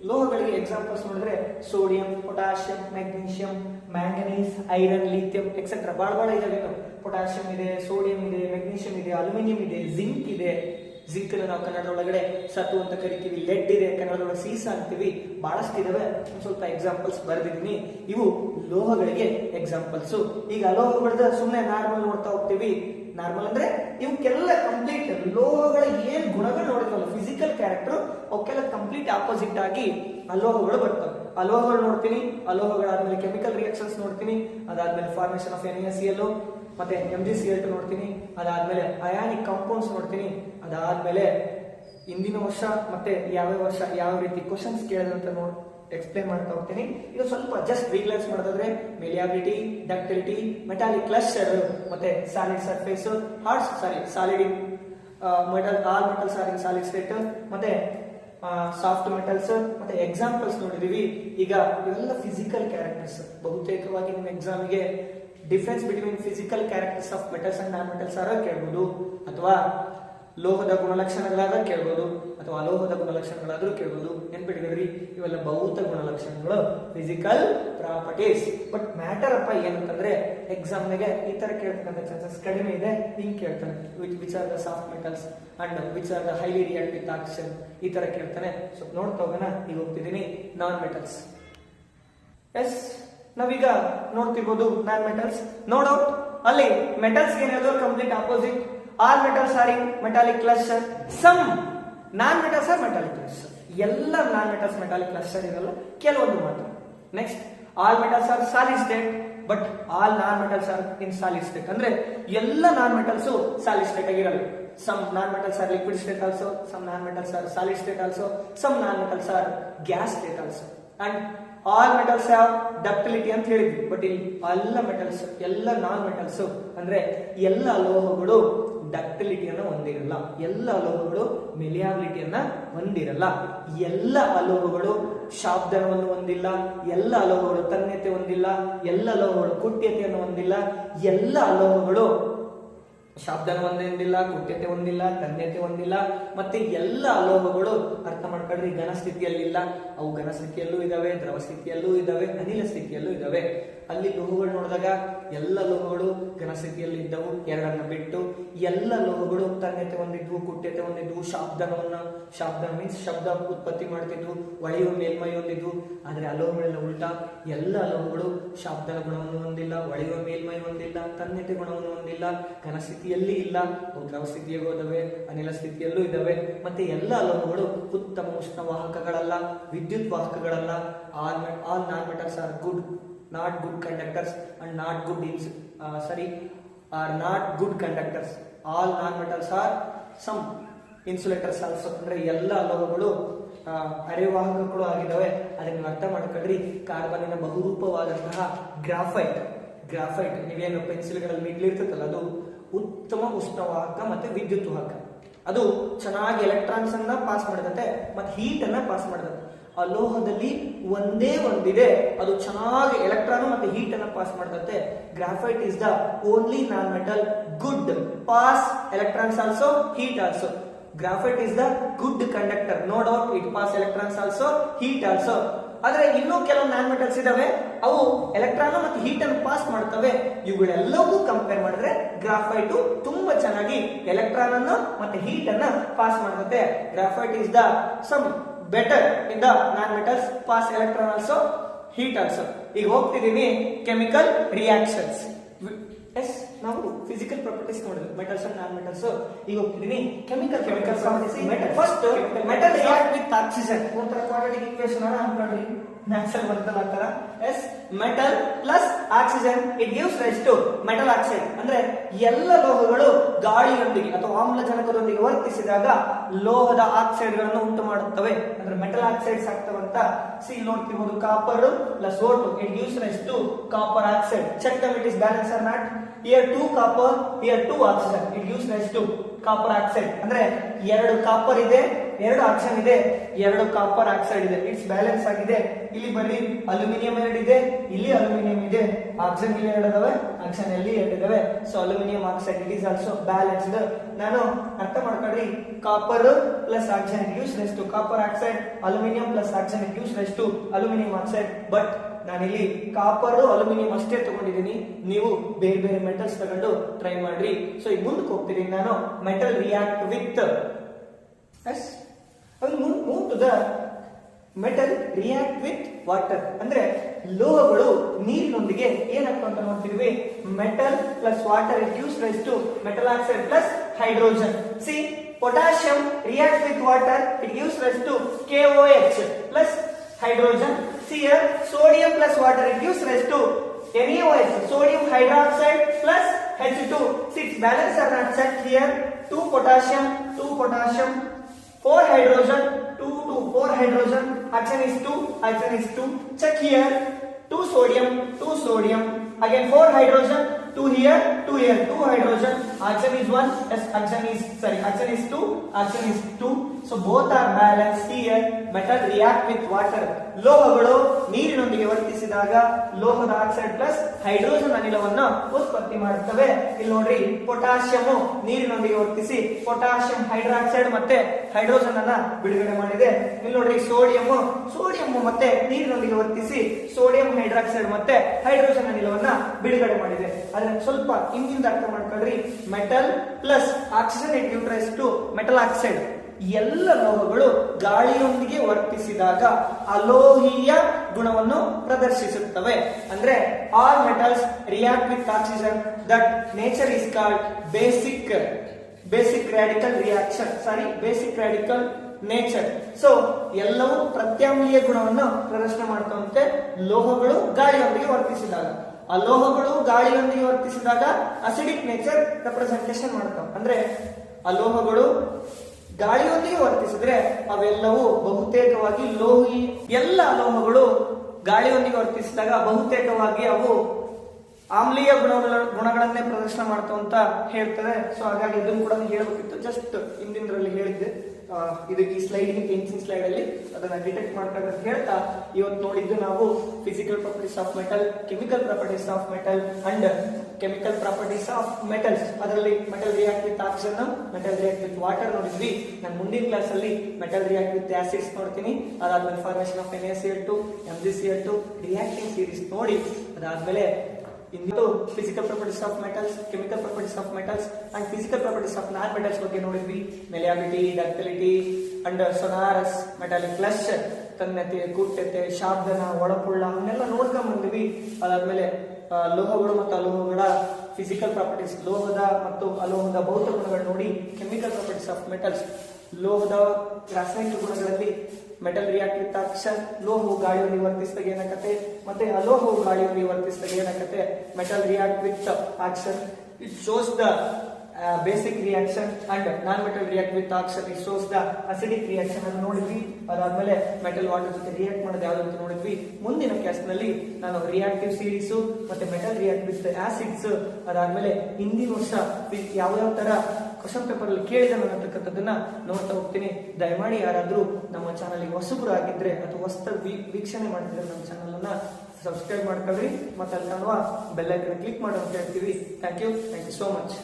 ಲೋಹಗಳಿಗೆ ಎಕ್ಸಾಂಪಲ್ಸ್ ನೋಡಿದ್ರೆ sodium potassium magnesium manganese iron lithium etcetera ಬಹಳ ಬಾಳ ಇದಾವೆ ಪೊಟ್ಯಾಷಿಯಂ ಇದೆ ಸೋಡಿಯಂ ಇದೆ ಮೆಗ್ನೀಷಿಯಂ ಇದೆ ಅಲ್ಯೂಮಿನಿಯಂ ಇದೆ ಜಿಂಕ್ ಇದೆ. ಜಿಂಕ್ ನಾವು ಕನ್ನಡದೊಳಗಡೆ ಸತ್ತು ಅಂತ ಕರಿತೀವಿ ಲೆಡ್ ಇದೆ ಕನ್ನಡದೊಳಗೆ ಸೀಸ ಅಂತೀವಿ, ಬಹಳಷ್ಟು ಇದಾವೆ. ಸ್ವಲ್ಪ ಎಕ್ಸಾಂಪಲ್ಸ್ ಬರೆದಿದ್ದೀನಿ. ಇವು ಲೋಹಗಳಿಗೆ ಎಕ್ಸಾಂಪಲ್ಸ್ ಈಗ ಅಲೋಹಗಳದ ಸುಮ್ಮನೆ ನಾರ್ಮಲ್ ನೋಡ್ತಾ ಹೋಗ್ತೀವಿ. ನಾರ್ಮಲ್ ಅಂದ್ರೆ ಇವಕ್ಕೆಲ್ಲ ಕಂಪ್ಲೀಟ್ ಲೋಹಗಳ ಏನ್ ಗುಣಗಳು ನೋಡಿದ್ವಲ್ಲ ಫಿಸಿಕಲ್ ಕ್ಯಾರೆಕ್ಟರ್ ಅವಕ್ಕೆಲ್ಲ ಕಂಪ್ಲೀಟ್ ಆಪೋಸಿಟ್ ಆಗಿ ಅಲೋಹಗಳು ಬರ್ತವೆ. ಅಲೋಹಗಳು ನೋಡ್ತೀನಿ ಅಲೋಹಗಳಾದ್ಮೇಲೆ ಕೆಮಿಕಲ್ ರಿಯಾಕ್ಷನ್ಸ್ ನೋಡ್ತೀನಿ, ಅದಾದ್ಮೇಲೆ formation of N S L ಮತ್ತೆ M G C L two ನೋಡ್ತೀನಿ, ಅದಾದ್ಮೇಲೆ ಅಯಾನಿಕ್ ಕಾಂಪೌಂಡ್ಸ್ ನೋಡ್ತೀನಿ, ಅದಾದ್ಮೇಲೆ ಹಿಂದಿನ ವರ್ಷ ಮತ್ತೆ ಯಾವ್ಯಾವ ವರ್ಷ, ಯಾವ ರೀತಿ ಕ್ವಶನ್ಸ್ ಕೇಳಿದಂತ ನೋಡ್ ಎಕ್ಸ್ಪ್ಲೇನ್ ಮಾಡ್ತಾ ಹೋಗ್ತೀನಿ. ಇದು ಸ್ವಲ್ಪ ಜಸ್ಟ್ ರೀಗ್ಲೈಸ್ ಮಾಡೋದಾದ್ರೆ ಮೆಲಿಯಾಬಿಲಿಟಿ ಡಕ್ಟಿಲಿಟಿ ಮೆಟಾಲಿಕ್ ಕ್ಲಸ್ಟರ್ ಮತ್ತೆ solid surface hards sorry solid metal all metal sorry solid state ಮತ್ತೆ ಸಾಫ್ಟ್ ಮೆಟಲ್ಸ್ ಮತ್ತೆ ಎಕ್ಸಾಂಪಲ್ಸ್ ನೋಡಿದೀವಿ. ಈಗ ಇವೆಲ್ಲ ಫಿಸಿಕಲ್ ಕ್ಯಾರೆಕ್ಟರ್ಸ್ ಬಹುತೇಕವಾಗಿ ನಿಮ್ಮ ಎಕ್ಸಾಮಿಗೆ difference between physical characters of metals and non metals ಆರ ಕೇಳ್ಬೋದು. ಅಥವಾ ಲೋಹದ ಗುಣಲಕ್ಷಣಗಳಾದ ಕೇಳ್ಬೋದು. ಅಥವಾ ಅಲೋಹದ ಗುಣಲಕ್ಷಣಗಳಾದ್ರೂ ಕೇಳ್ಬೋದು. ನೆನ್ಪಿಟ್ಟಿದ್ರಿ ಇವೆಲ್ಲ ಭೌತ ಗುಣಲಕ್ಷಣಗಳು ಫಿಸಿಕಲ್ ಪ್ರಾಪರ್ಟೀಸ್ ಬಟ್ ಮ್ಯಾಟರ್ ಅಪ್ಪ ಏನಂತಂದ್ರೆ ಎಕ್ಸಾಮ್ನಾಗೆ ಈ ತರ ಕೇಳ್ತಕ್ಕಂಥ ಚಾನ್ಸಸ್ ಕಡಿಮೆ ಇದೆ. ಹಿಂಗ್ ಕೇಳ್ತಾನೆ. Which are the soft metals and which are the highly reactive action ಈ ತರ ಕೇಳ್ತಾನೆ. ಸ್ವಲ್ಪ ನೋಡ್ತಾ ಹೋಗೋಣ. ಈಗ ಹೋಗ್ತಿದ್ದೀನಿ. ನಾನ್ ಮೆಟಲ್ಸ್ ಎಸ್ ನಾವೀಗ ನೋಡ್ತಿರ್ಬೋದು ನಾನ್ ಮೆಟಲ್ಸ್ ನೋಡೌಟ್ ಅಲ್ಲಿ ಮೆಟಲ್ಸ್ ಏನಿದೆ complete opposite all metals are in metallic cluster some non metals are metallic cluster ಎಲ್ಲ ನಾನ್ ಮೆಟಲ್ಸ್ ಮೆಟಾಲಿಕ್ ಕ್ಲಸ್ಟರ್ ಇರಲ್ಲ. ಕೆಲವೊಂದು ಮಾತ್ರ. Next all metals are solid state but all non metals are in solid state ಅಂದ್ರೆ ಎಲ್ಲ non metals solid state ಆಗಿರಲ್ಲ. Some non metals are liquid state also some non metals are solid state also some non metals are gas state also and all metals have ductility ಅಂತ ಹೇಳಿದ್ವಿ. But ಇಲ್ಲಿ ಎಲ್ಲ metals ಎಲ್ಲ non metals ಅಂದ್ರೆ ಎಲ್ಲ ಲೋಹಗಳು ಡಕ್ಟಿಲಿಟಿಯನ್ನು ಹೊಂದಿರಲ್ಲ. ಎಲ್ಲ ಅಲೋಹಗಳು ಮೆಲಿಯಾಬಿಲಿಟಿಯನ್ನ ಹೊಂದಿರಲ್ಲ. ಎಲ್ಲ ಅಲೋಹಗಳು ಶಾಬ್ದನವನ್ನು ಹೊಂದಿಲ್ಲ. ಎಲ್ಲ ಅಲೋಹಗಳು ತನ್ಯತೆ ಹೊಂದಿಲ್ಲ. ಎಲ್ಲ ಅಲೋಹಗಳು ಕುಟ್ಯತೆಯನ್ನು ಹೊಂದಿಲ್ಲ. ಎಲ್ಲ ಅಲೋಹಗಳು ಶಾಬ್ದನ ಒಂದಿಲ್ಲ ಕುಟ್ಯತೆ ಒಂದಿಲ್ಲ, ತನ್ಯತೆ ಒಂದಿಲ್ಲ, ಮತ್ತೆ ಎಲ್ಲ ಅಲೋಹಗಳು ಅರ್ಥ ಮಾಡ್ಕೊಳ್ರಿ ಘನ ಸ್ಥಿತಿಯಲ್ಲಿಲ್ಲ ಅವು ಘನ ಸ್ಥಿತಿಯಲ್ಲೂ ಇದಾವೆ ದ್ರವ ಸ್ಥಿತಿಯಲ್ಲೂ ಇದಾವೆ ಅನಿಲ ಸ್ಥಿತಿಯಲ್ಲೂ ಇದಾವೆ. ಅಲ್ಲಿ ಲೋಹಗಳು ನೋಡಿದಾಗ ಎಲ್ಲ ಲೋಹಗಳು ಘನಸ್ಥಿತಿಯಲ್ಲಿ ಇದ್ದವು. ಎರಡನ್ನ ಬಿಟ್ಟು ಎಲ್ಲ ಲೋಹಗಳು ತನ್ಯತೆ ಹೊಂದಿದ್ವು ಕುಟ್ಯತೆ ಹೊಂದಿದ್ವು ಶಾಬ್ದವನ್ನ, ಶಾಬ್ದ ಮೀನ್ಸ್ ಶಬ್ದ ಉತ್ಪತ್ತಿ ಮಾಡ್ತಿದ್ವು ಒಳೆಯುವ ಮೇಲ್ಮೈ ಹೊಂದಿದ್ವು ಆದ್ರೆ ಅಲೋಹಗಳೆಲ್ಲ ಉಲ್ಟಾ ಎಲ್ಲ ಲೋಹಗಳು ಶಾಬ್ದನ ಗುಣವನ್ನು ಹೊಂದಿಲ್ಲ ಒಳೆಯುವ ಮೇಲ್ಮೈ ಹೊಂದಿಲ್ಲ ತನ್ಯತೆ ಗುಣವನ್ನು ಹೊಂದಿಲ್ಲ, ಘನಸ್ಥಿತಿಯಲ್ಲಿ ಇಲ್ಲ. ದ್ರವ ಸ್ಥಿತಿಯಲ್ಲೂ ಇದಾವೆ ಅನಿಲ ಸ್ಥಿತಿಯಲ್ಲೂ ಇದ್ದಾವೆ. ಮತ್ತೆ ಎಲ್ಲ ಲೋಹಗಳು ಉತ್ತಮ ಉಷ್ಣ ವಾಹಕಗಳಲ್ಲ ವಿದ್ಯುತ್ ವಾಹಕಗಳಲ್ಲ. All all non metals are good not good conductors and not good ins sorry are not good conductors all non metals are some insulators also ಅಂದ್ರೆ ಎಲ್ಲ ಲೋಹಗಳು ಅರೆವಾಹಕಗಳು ಆಗಿದ್ದಾವೆ. ಅದನ್ನ ಅರ್ಥ ಮಾಡ್ಕೊಳ್ರಿ. ಕಾರ್ಬನ್ನಿನ ಬಹುರೂಪವಾದಂತಹ ಗ್ರಾಫೈಟ್. ಗ್ರಾಫೈಟ್, ನೀವೇನು ಪೆನ್ಸಿಲ್ಗಳಲ್ಲಿ ಮಿಡ್ಲಿರ್ತದಲ್ಲ ಅದು ಉತ್ತಮ ಉಷ್ಣವಾಹಕ ಮತ್ತೆ ವಿದ್ಯುತ್ ವಾಹಕ. ಅದು ಚೆನ್ನಾಗಿ ಎಲೆಕ್ಟ್ರಾನ್ಸ್ ಅನ್ನ ಪಾಸ್ ಮಾಡಿದಂತೆ, ಮತ್ತೆ ಹೀಟ್ ಅನ್ನ ಪಾಸ್ ಮಾಡದತ್ತೆ ಆ ಲೋಹದಲ್ಲಿ ಒಂದೇ ಒಂದಿದೆ. ಅದು ಚೆನ್ನಾಗಿ ಎಲೆಕ್ಟ್ರಾನ್ ಮತ್ತೆ ಹೀಟ್ ಅನ್ನು pass ಮಾಡದತ್ತೆ graphite is the only non metal good pass electrons also heat also graphite is the good conductor no doubt it pass electrons also heat also ಆದ್ರೆ ಇನ್ನೂ ಕೆಲವು ನಾನ್ ಮೆಟಲ್ಸ್ ಇದಾವೆ. ಅವು ಎಲೆಕ್ಟ್ರಾನ್ ಮತ್ತು heat ಅನ್ನು pass ಮಾಡ್ತವೆ. ಇವುಗಳೆಲ್ಲವೂ compare ಮಾಡಿದ್ರೆ ಗ್ರಾಫೈಟ್ ತುಂಬಾ ಚೆನ್ನಾಗಿ ಎಲೆಕ್ಟ್ರಾನ್ ಅನ್ನು ಮತ್ತೆ ಹೀಟ್ ಅನ್ನ ಪಾಸ್ ಮಾಡುತ್ತೆ. Graphite is the some better in the non metals pass electron heat heat also ಈಗ ಹೋಗ್ತಿದೀವಿ ಕೆಮಿಕಲ್ ರಿಯಾಕ್ಷನ್ಸ್ ಎಸ್ ನಾವು ಫಿಸಿಕಲ್ ಪ್ರಾಪರ್ಟೀಸ್ ನೋಡಿದ್ವಿ ಮೆಟಲ್ಸ್ ಅಂಡ್ ನಾನ್ ಮೆಟಲ್ಸ್ ಈಗ ಹೋಗ್ತಿದ್ದೀನಿ chemical chemical properties metal first metal react with oxygen ಒಂಥರ quadratic equation ಅನ್ನ ಅನ್ಕೊಂಡ್ರಿ ಅಲ್ಲಿ ಬರ್ತಲ್ಲ ಆ yes metal plus oxygen it gives rise to metal oxide ಅಂದ್ರೆ ಎಲ್ಲ ಲೋಹಗಳು ಗಾಳಿಯೊಂದಿಗೆ ಅಥವಾ ಆಮ್ಲಜನಕದೊಂದಿಗೆ ವರ್ತಿಸಿದಾಗ ಲೋಹದ ಆಕ್ಸೈಡ್ಗಳನ್ನು ಉಂಟು ಮಾಡುತ್ತವೆ ಅಂದ್ರೆ ಮೆಟಲ್ ಆಕ್ಸೈಡ್ಸ್ ಆಗ್ತವಂತ ಸಿ ನೋಡ್ತಿರ್ಬೋದು copper plus O two it gives rise to copper oxide check it is balance or not here two copper here two oxygen it gives rise to copper oxide ಅಂದ್ರೆ ಎರಡು copper ಇದೆ ಎರಡು action ಇದೆ, ಎರಡು copper oxide ಇದೆ. It's balance ಆಗಿದೆ. ಇಲ್ಲಿ ಬರ್ರಿ ಅಲ್ಯೂಮಿನಿಯಂ ಎರಡು ಇದೆ, ಇಲ್ಲಿ ಅಲ್ಯೂಮಿನಿಯಂ ಇದೆ. ಆಕ್ಸಿಜನ್ ಇಲ್ಲಿ ಎರಡು ಇದಾವೆ ಆಕ್ಸಿಜನ್ ಅಲ್ಲಿ ಎರಡು ಇದಾವೆ. So aluminium oxide it is also balanced ನಾನು ಅರ್ಥ ಮಾಡ್ಕೊಳ್ರಿ copper plus oxygen gives rise to copper oxide aluminium plus oxygen gives rise to aluminium oxide but ನಾನಿಲ್ಲಿ ಕಾಪರ್ ಅಲ್ಯೂಮಿನಿಯಂ ಅಷ್ಟೇ ತಗೊಂಡಿದ್ದೀನಿ. ನೀವು ಬೇರೆ ಬೇರೆ ಮೆಟಲ್ಸ್ ತಗೊಂಡು ಟ್ರೈ ಮಾಡ್ರಿ. ಸೊ ಈಗ ಮುಂದಕ್ಕೆ ಹೋಗ್ತೀನಿ. ನಾನು metal react with yes Move to the metal react with water ಅಂದ್ರೆ ಲೋಹಗಳು ನೀರಿನೊಂದಿಗೆ ಏನಾಗ್ತವೆ ಅಂತ ನೋಡ್ತಿದ್ವಿ metal plus water it use rise to metal oxide plus hydrogen see potassium react with water it gives rise to KOH plus hydrogen. See here, sodium plus water it gives rise to NaOH, sodium hydroxide plus H2. Six balance are not checked here. Two potassium, two potassium, four hydrogen, two two four hydrogen. Oxygen is two, oxygen is two. Check here. Two sodium, two sodium. Again four hydrogen, two here, two here, two hydrogen. Oxygen is one. Yes, oxygen is sorry. Oxygen is two. Oxygen is two. So both are balance here. Metal react with water ಲೋಹಗಳು ನೀರಿನೊಂದಿಗೆ ವರ್ತಿಸಿದಾಗ ಲೋಹದ oxide plus hydrogen ಅನಿಲವನ್ನು ಉತ್ಪತ್ತಿ ಮಾಡುತ್ತವೆ. ಇಲ್ಲಿ ನೋಡ್ರಿ potassium ನೀರಿನೊಂದಿಗೆ ವರ್ತಿಸಿ potassium hydroxide ಮತ್ತೆ ಹೈಡ್ರೋಜನ್ ಅನ್ನ ಬಿಡುಗಡೆ ಮಾಡಿದೆ. ಇಲ್ಲಿ ನೋಡ್ರಿ ಸೋಡಿಯಂ ಸೋಡಿಯಂ ಮತ್ತೆ ನೀರಿನೊಂದಿಗೆ ವರ್ತಿಸಿ ಸೋಡಿಯಂ ಹೈಡ್ರಾಕ್ಸೈಡ್ ಮತ್ತೆ ಹೈಡ್ರೋಜನ್ ಅನಿಲವನ್ನ ಬಿಡುಗಡೆ ಮಾಡಿದೆ. ಅದನ್ನ ಸ್ವಲ್ಪ ಹಿಂದಿಂದ ಅರ್ಥ ಮಾಡ್ಕೊಳ್ರಿ. Metal plus oxygen it to metal oxide ಎಲ್ಲ ಲೋಹಗಳು ಗಾಳಿಯೊಂದಿಗೆ ವರ್ತಿಸಿದಾಗ ಅಲೋಹೀಯ ಗುಣವನ್ನು ಪ್ರದರ್ಶಿಸುತ್ತವೆ. ಅಂದ್ರೆ all metals react with oxygen that nature is called basic basic radical reaction sorry basic radical nature so ಎಲ್ಲವೂ ಪ್ರತ್ಯಾಮ್ಲೀಯ ಗುಣವನ್ನು ಪ್ರದರ್ಶನ ಮಾಡ್ತವಂತೆ ಲೋಹಗಳು ಗಾಳಿಯೊಂದಿಗೆ ವರ್ತಿಸಿದಾಗ. ಆ ಲೋಹಗಳು ಗಾಳಿಯೊಂದಿಗೆ ವರ್ತಿಸಿದಾಗ ಅಸಿಡಿಕ್ ನೇಚರ್ ರೆಪ್ರೆಸೆಂಟೇಷನ್ ಮಾಡ್ತಾವ. ಅಂದ್ರೆ ಆ ಲೋಹಗಳು ಗಾಳಿಯೊಂದಿಗೆ ವರ್ತಿಸಿದ್ರೆ ಅವೆಲ್ಲವೂ ಬಹುತೇಕವಾಗಿ ಲೋಹಿ, ಎಲ್ಲ ಲೋಹಗಳು ಗಾಳಿಯೊಂದಿಗೆ ವರ್ತಿಸಿದಾಗ ಬಹುತೇಕವಾಗಿ ಅವು ಆಮ್ಲೀಯ ಗುಣಗಳ, ಗುಣಗಳನ್ನೇ ಪ್ರದರ್ಶನ ಮಾಡ್ತಾವ ಅಂತ ಹೇಳ್ತಾರೆ ಸೊ ಹಾಗಾಗಿ ಇದನ್ನು ಕೂಡ ಹೇಳಬೇಕಿತ್ತು. ಜಸ್ಟ್ ಹಿಂದಿನದ್ರಲ್ಲಿ ಹೇಳಿದ್ದೆ. ಇದು ಈ ಸ್ಲೈಡ್ ಪೇನ್ಸಿಂಗ್ ಸ್ಲೈಡ್ ಅಲ್ಲಿ ಅದನ್ನ ಡಿಟೆಕ್ಟ್ ಅಂತ ಹೇಳ್ತಾ ಇವತ್ತು ನೋಡಿದ್ದು ನಾವು physical properties of metal chemical properties of metal and chemical properties of metals ಅದರಲ್ಲಿ metal react with oxygen metal react with water ನೋಡಿದ್ವಿ. ನಾನು ಮುಂದಿನ ಕ್ಲಾಸ್ ಅಲ್ಲಿ ಮೆಟಲ್ ರಿಯಾಕ್ಟ್ ವಿತ್ ಆಸಿಡ್ಸ್ ನೋಡ್ತೀನಿ. ಅದಾದ್ಮೇಲೆ formation of N S L two M G C L two reacting series ನೋಡಿ. ಅದಾದ್ಮೇಲೆ ಇಂದು physical properties of metals chemical properties of metals and physical properties of non metals ಬಗ್ಗೆ ನೋಡಿದ್ವಿ. Malleability ductility and sonorous metallic ಕ್ಲಶ್ ತನ್ನತೆ ಕುಟ್ಟತೆ ಶಾಬ್ದನ, ಒಳಪುಳ್ಳ ಅವನ್ನೆಲ್ಲ ನೋಡ್ಕೊಂಡ್ ಬಂದ್ವಿ. ಅದಾದ್ಮೇಲೆ ಲೋಹಗಳು ಮತ್ತು ಅಲೋಹಗಳ ಫಿಸಿಕಲ್ ಪ್ರಾಪರ್ಟೀಸ್ ಲೋಹದ ಮತ್ತು ಅಲೋಹದ ಭೌತ ಗುಣಗಳು ನೋಡಿ ಕೆಮಿಕಲ್ ಪ್ರಾಪರ್ಟೀಸ್ ಆಫ್ ಮೆಟಲ್ಸ್ ಲೋಹದ ರಾಸಾಯನಿಕ ಗುಣಗಳಲ್ಲಿ ಮೆಟಲ್ ರಿಯಾಕ್ಟ್ ವಿತ್ ಆಕ್ಷನ್ ಲೋಹವು ಗಾಳಿಯಲ್ಲಿ ವರ್ತಿಸಿದಾಗ ಏನಾಗತ್ತೆ? ಮತ್ತೆ ಅಲೋಹವು ಗಾಳಿಯಲ್ಲಿ ವರ್ತಿಸಿದಾಗ ಏನಾಗತ್ತೆ? Metal react with oxygen it shows the basic reaction and non metal react with oxygen shows the acidic reaction ಅನ್ನು ನೋಡಿದ್ವಿ. ಅದಾದ್ಮೇಲೆ ಮೆಟಲ್ ವಾಟರ್ ಜೊತೆ ರಿಯಾಕ್ಟ್ ಮಾಡೋದು ಯಾವ್ದು ಅಂತ ನೋಡಿದ್ವಿ. ಮುಂದಿನ ಕ್ಲಾಸ್ನಲ್ಲಿ ನಾನು ರಿಯಾಕ್ಟಿವ್ ಸೀರೀಸ್ ಮತ್ತೆ ಮೆಟಲ್ ರಿಯಾಕ್ಟ್ ವಿತ್ ಆಸಿಡ್ಸ್ ಅದಾದ್ಮೇಲೆ ಹಿಂದಿನ ವರ್ಷ ಯಾವ ಯಾವ ತರ ಕ್ವಶನ್ ಪೇಪರ್ ಅಲ್ಲಿ ಕೇಳಿದ ಅನ್ನತಕ್ಕಂಥದ್ದನ್ನ ನೋಡ್ತಾ ಹೋಗ್ತೀನಿ. ದಯಮಾಡಿ ಯಾರಾದ್ರೂ ನಮ್ಮ ಚಾನಲ್ ಹೊಸಬ್ರು ಆಗಿದ್ರೆ ಅಥವಾ ಹೊಸ ವೀಕ್ಷಣೆ ಮಾಡಿದ್ರೆ ನಮ್ಮ ಚಾನಲ್ ಅನ್ನ ಸಬ್ಸ್ಕ್ರೈಬ್ ಮಾಡ್ಕೊಳ್ರಿ. ಮತ್ತೆ ಅಲ್ಲಿ ಕಾಣುವ ಬೆಲ್ ಐಕನ್ ಕ್ಲಿಕ್ ಮಾಡೋ ಅಂತ ಹೇಳ್ತೀವಿ. Thank you thank you so much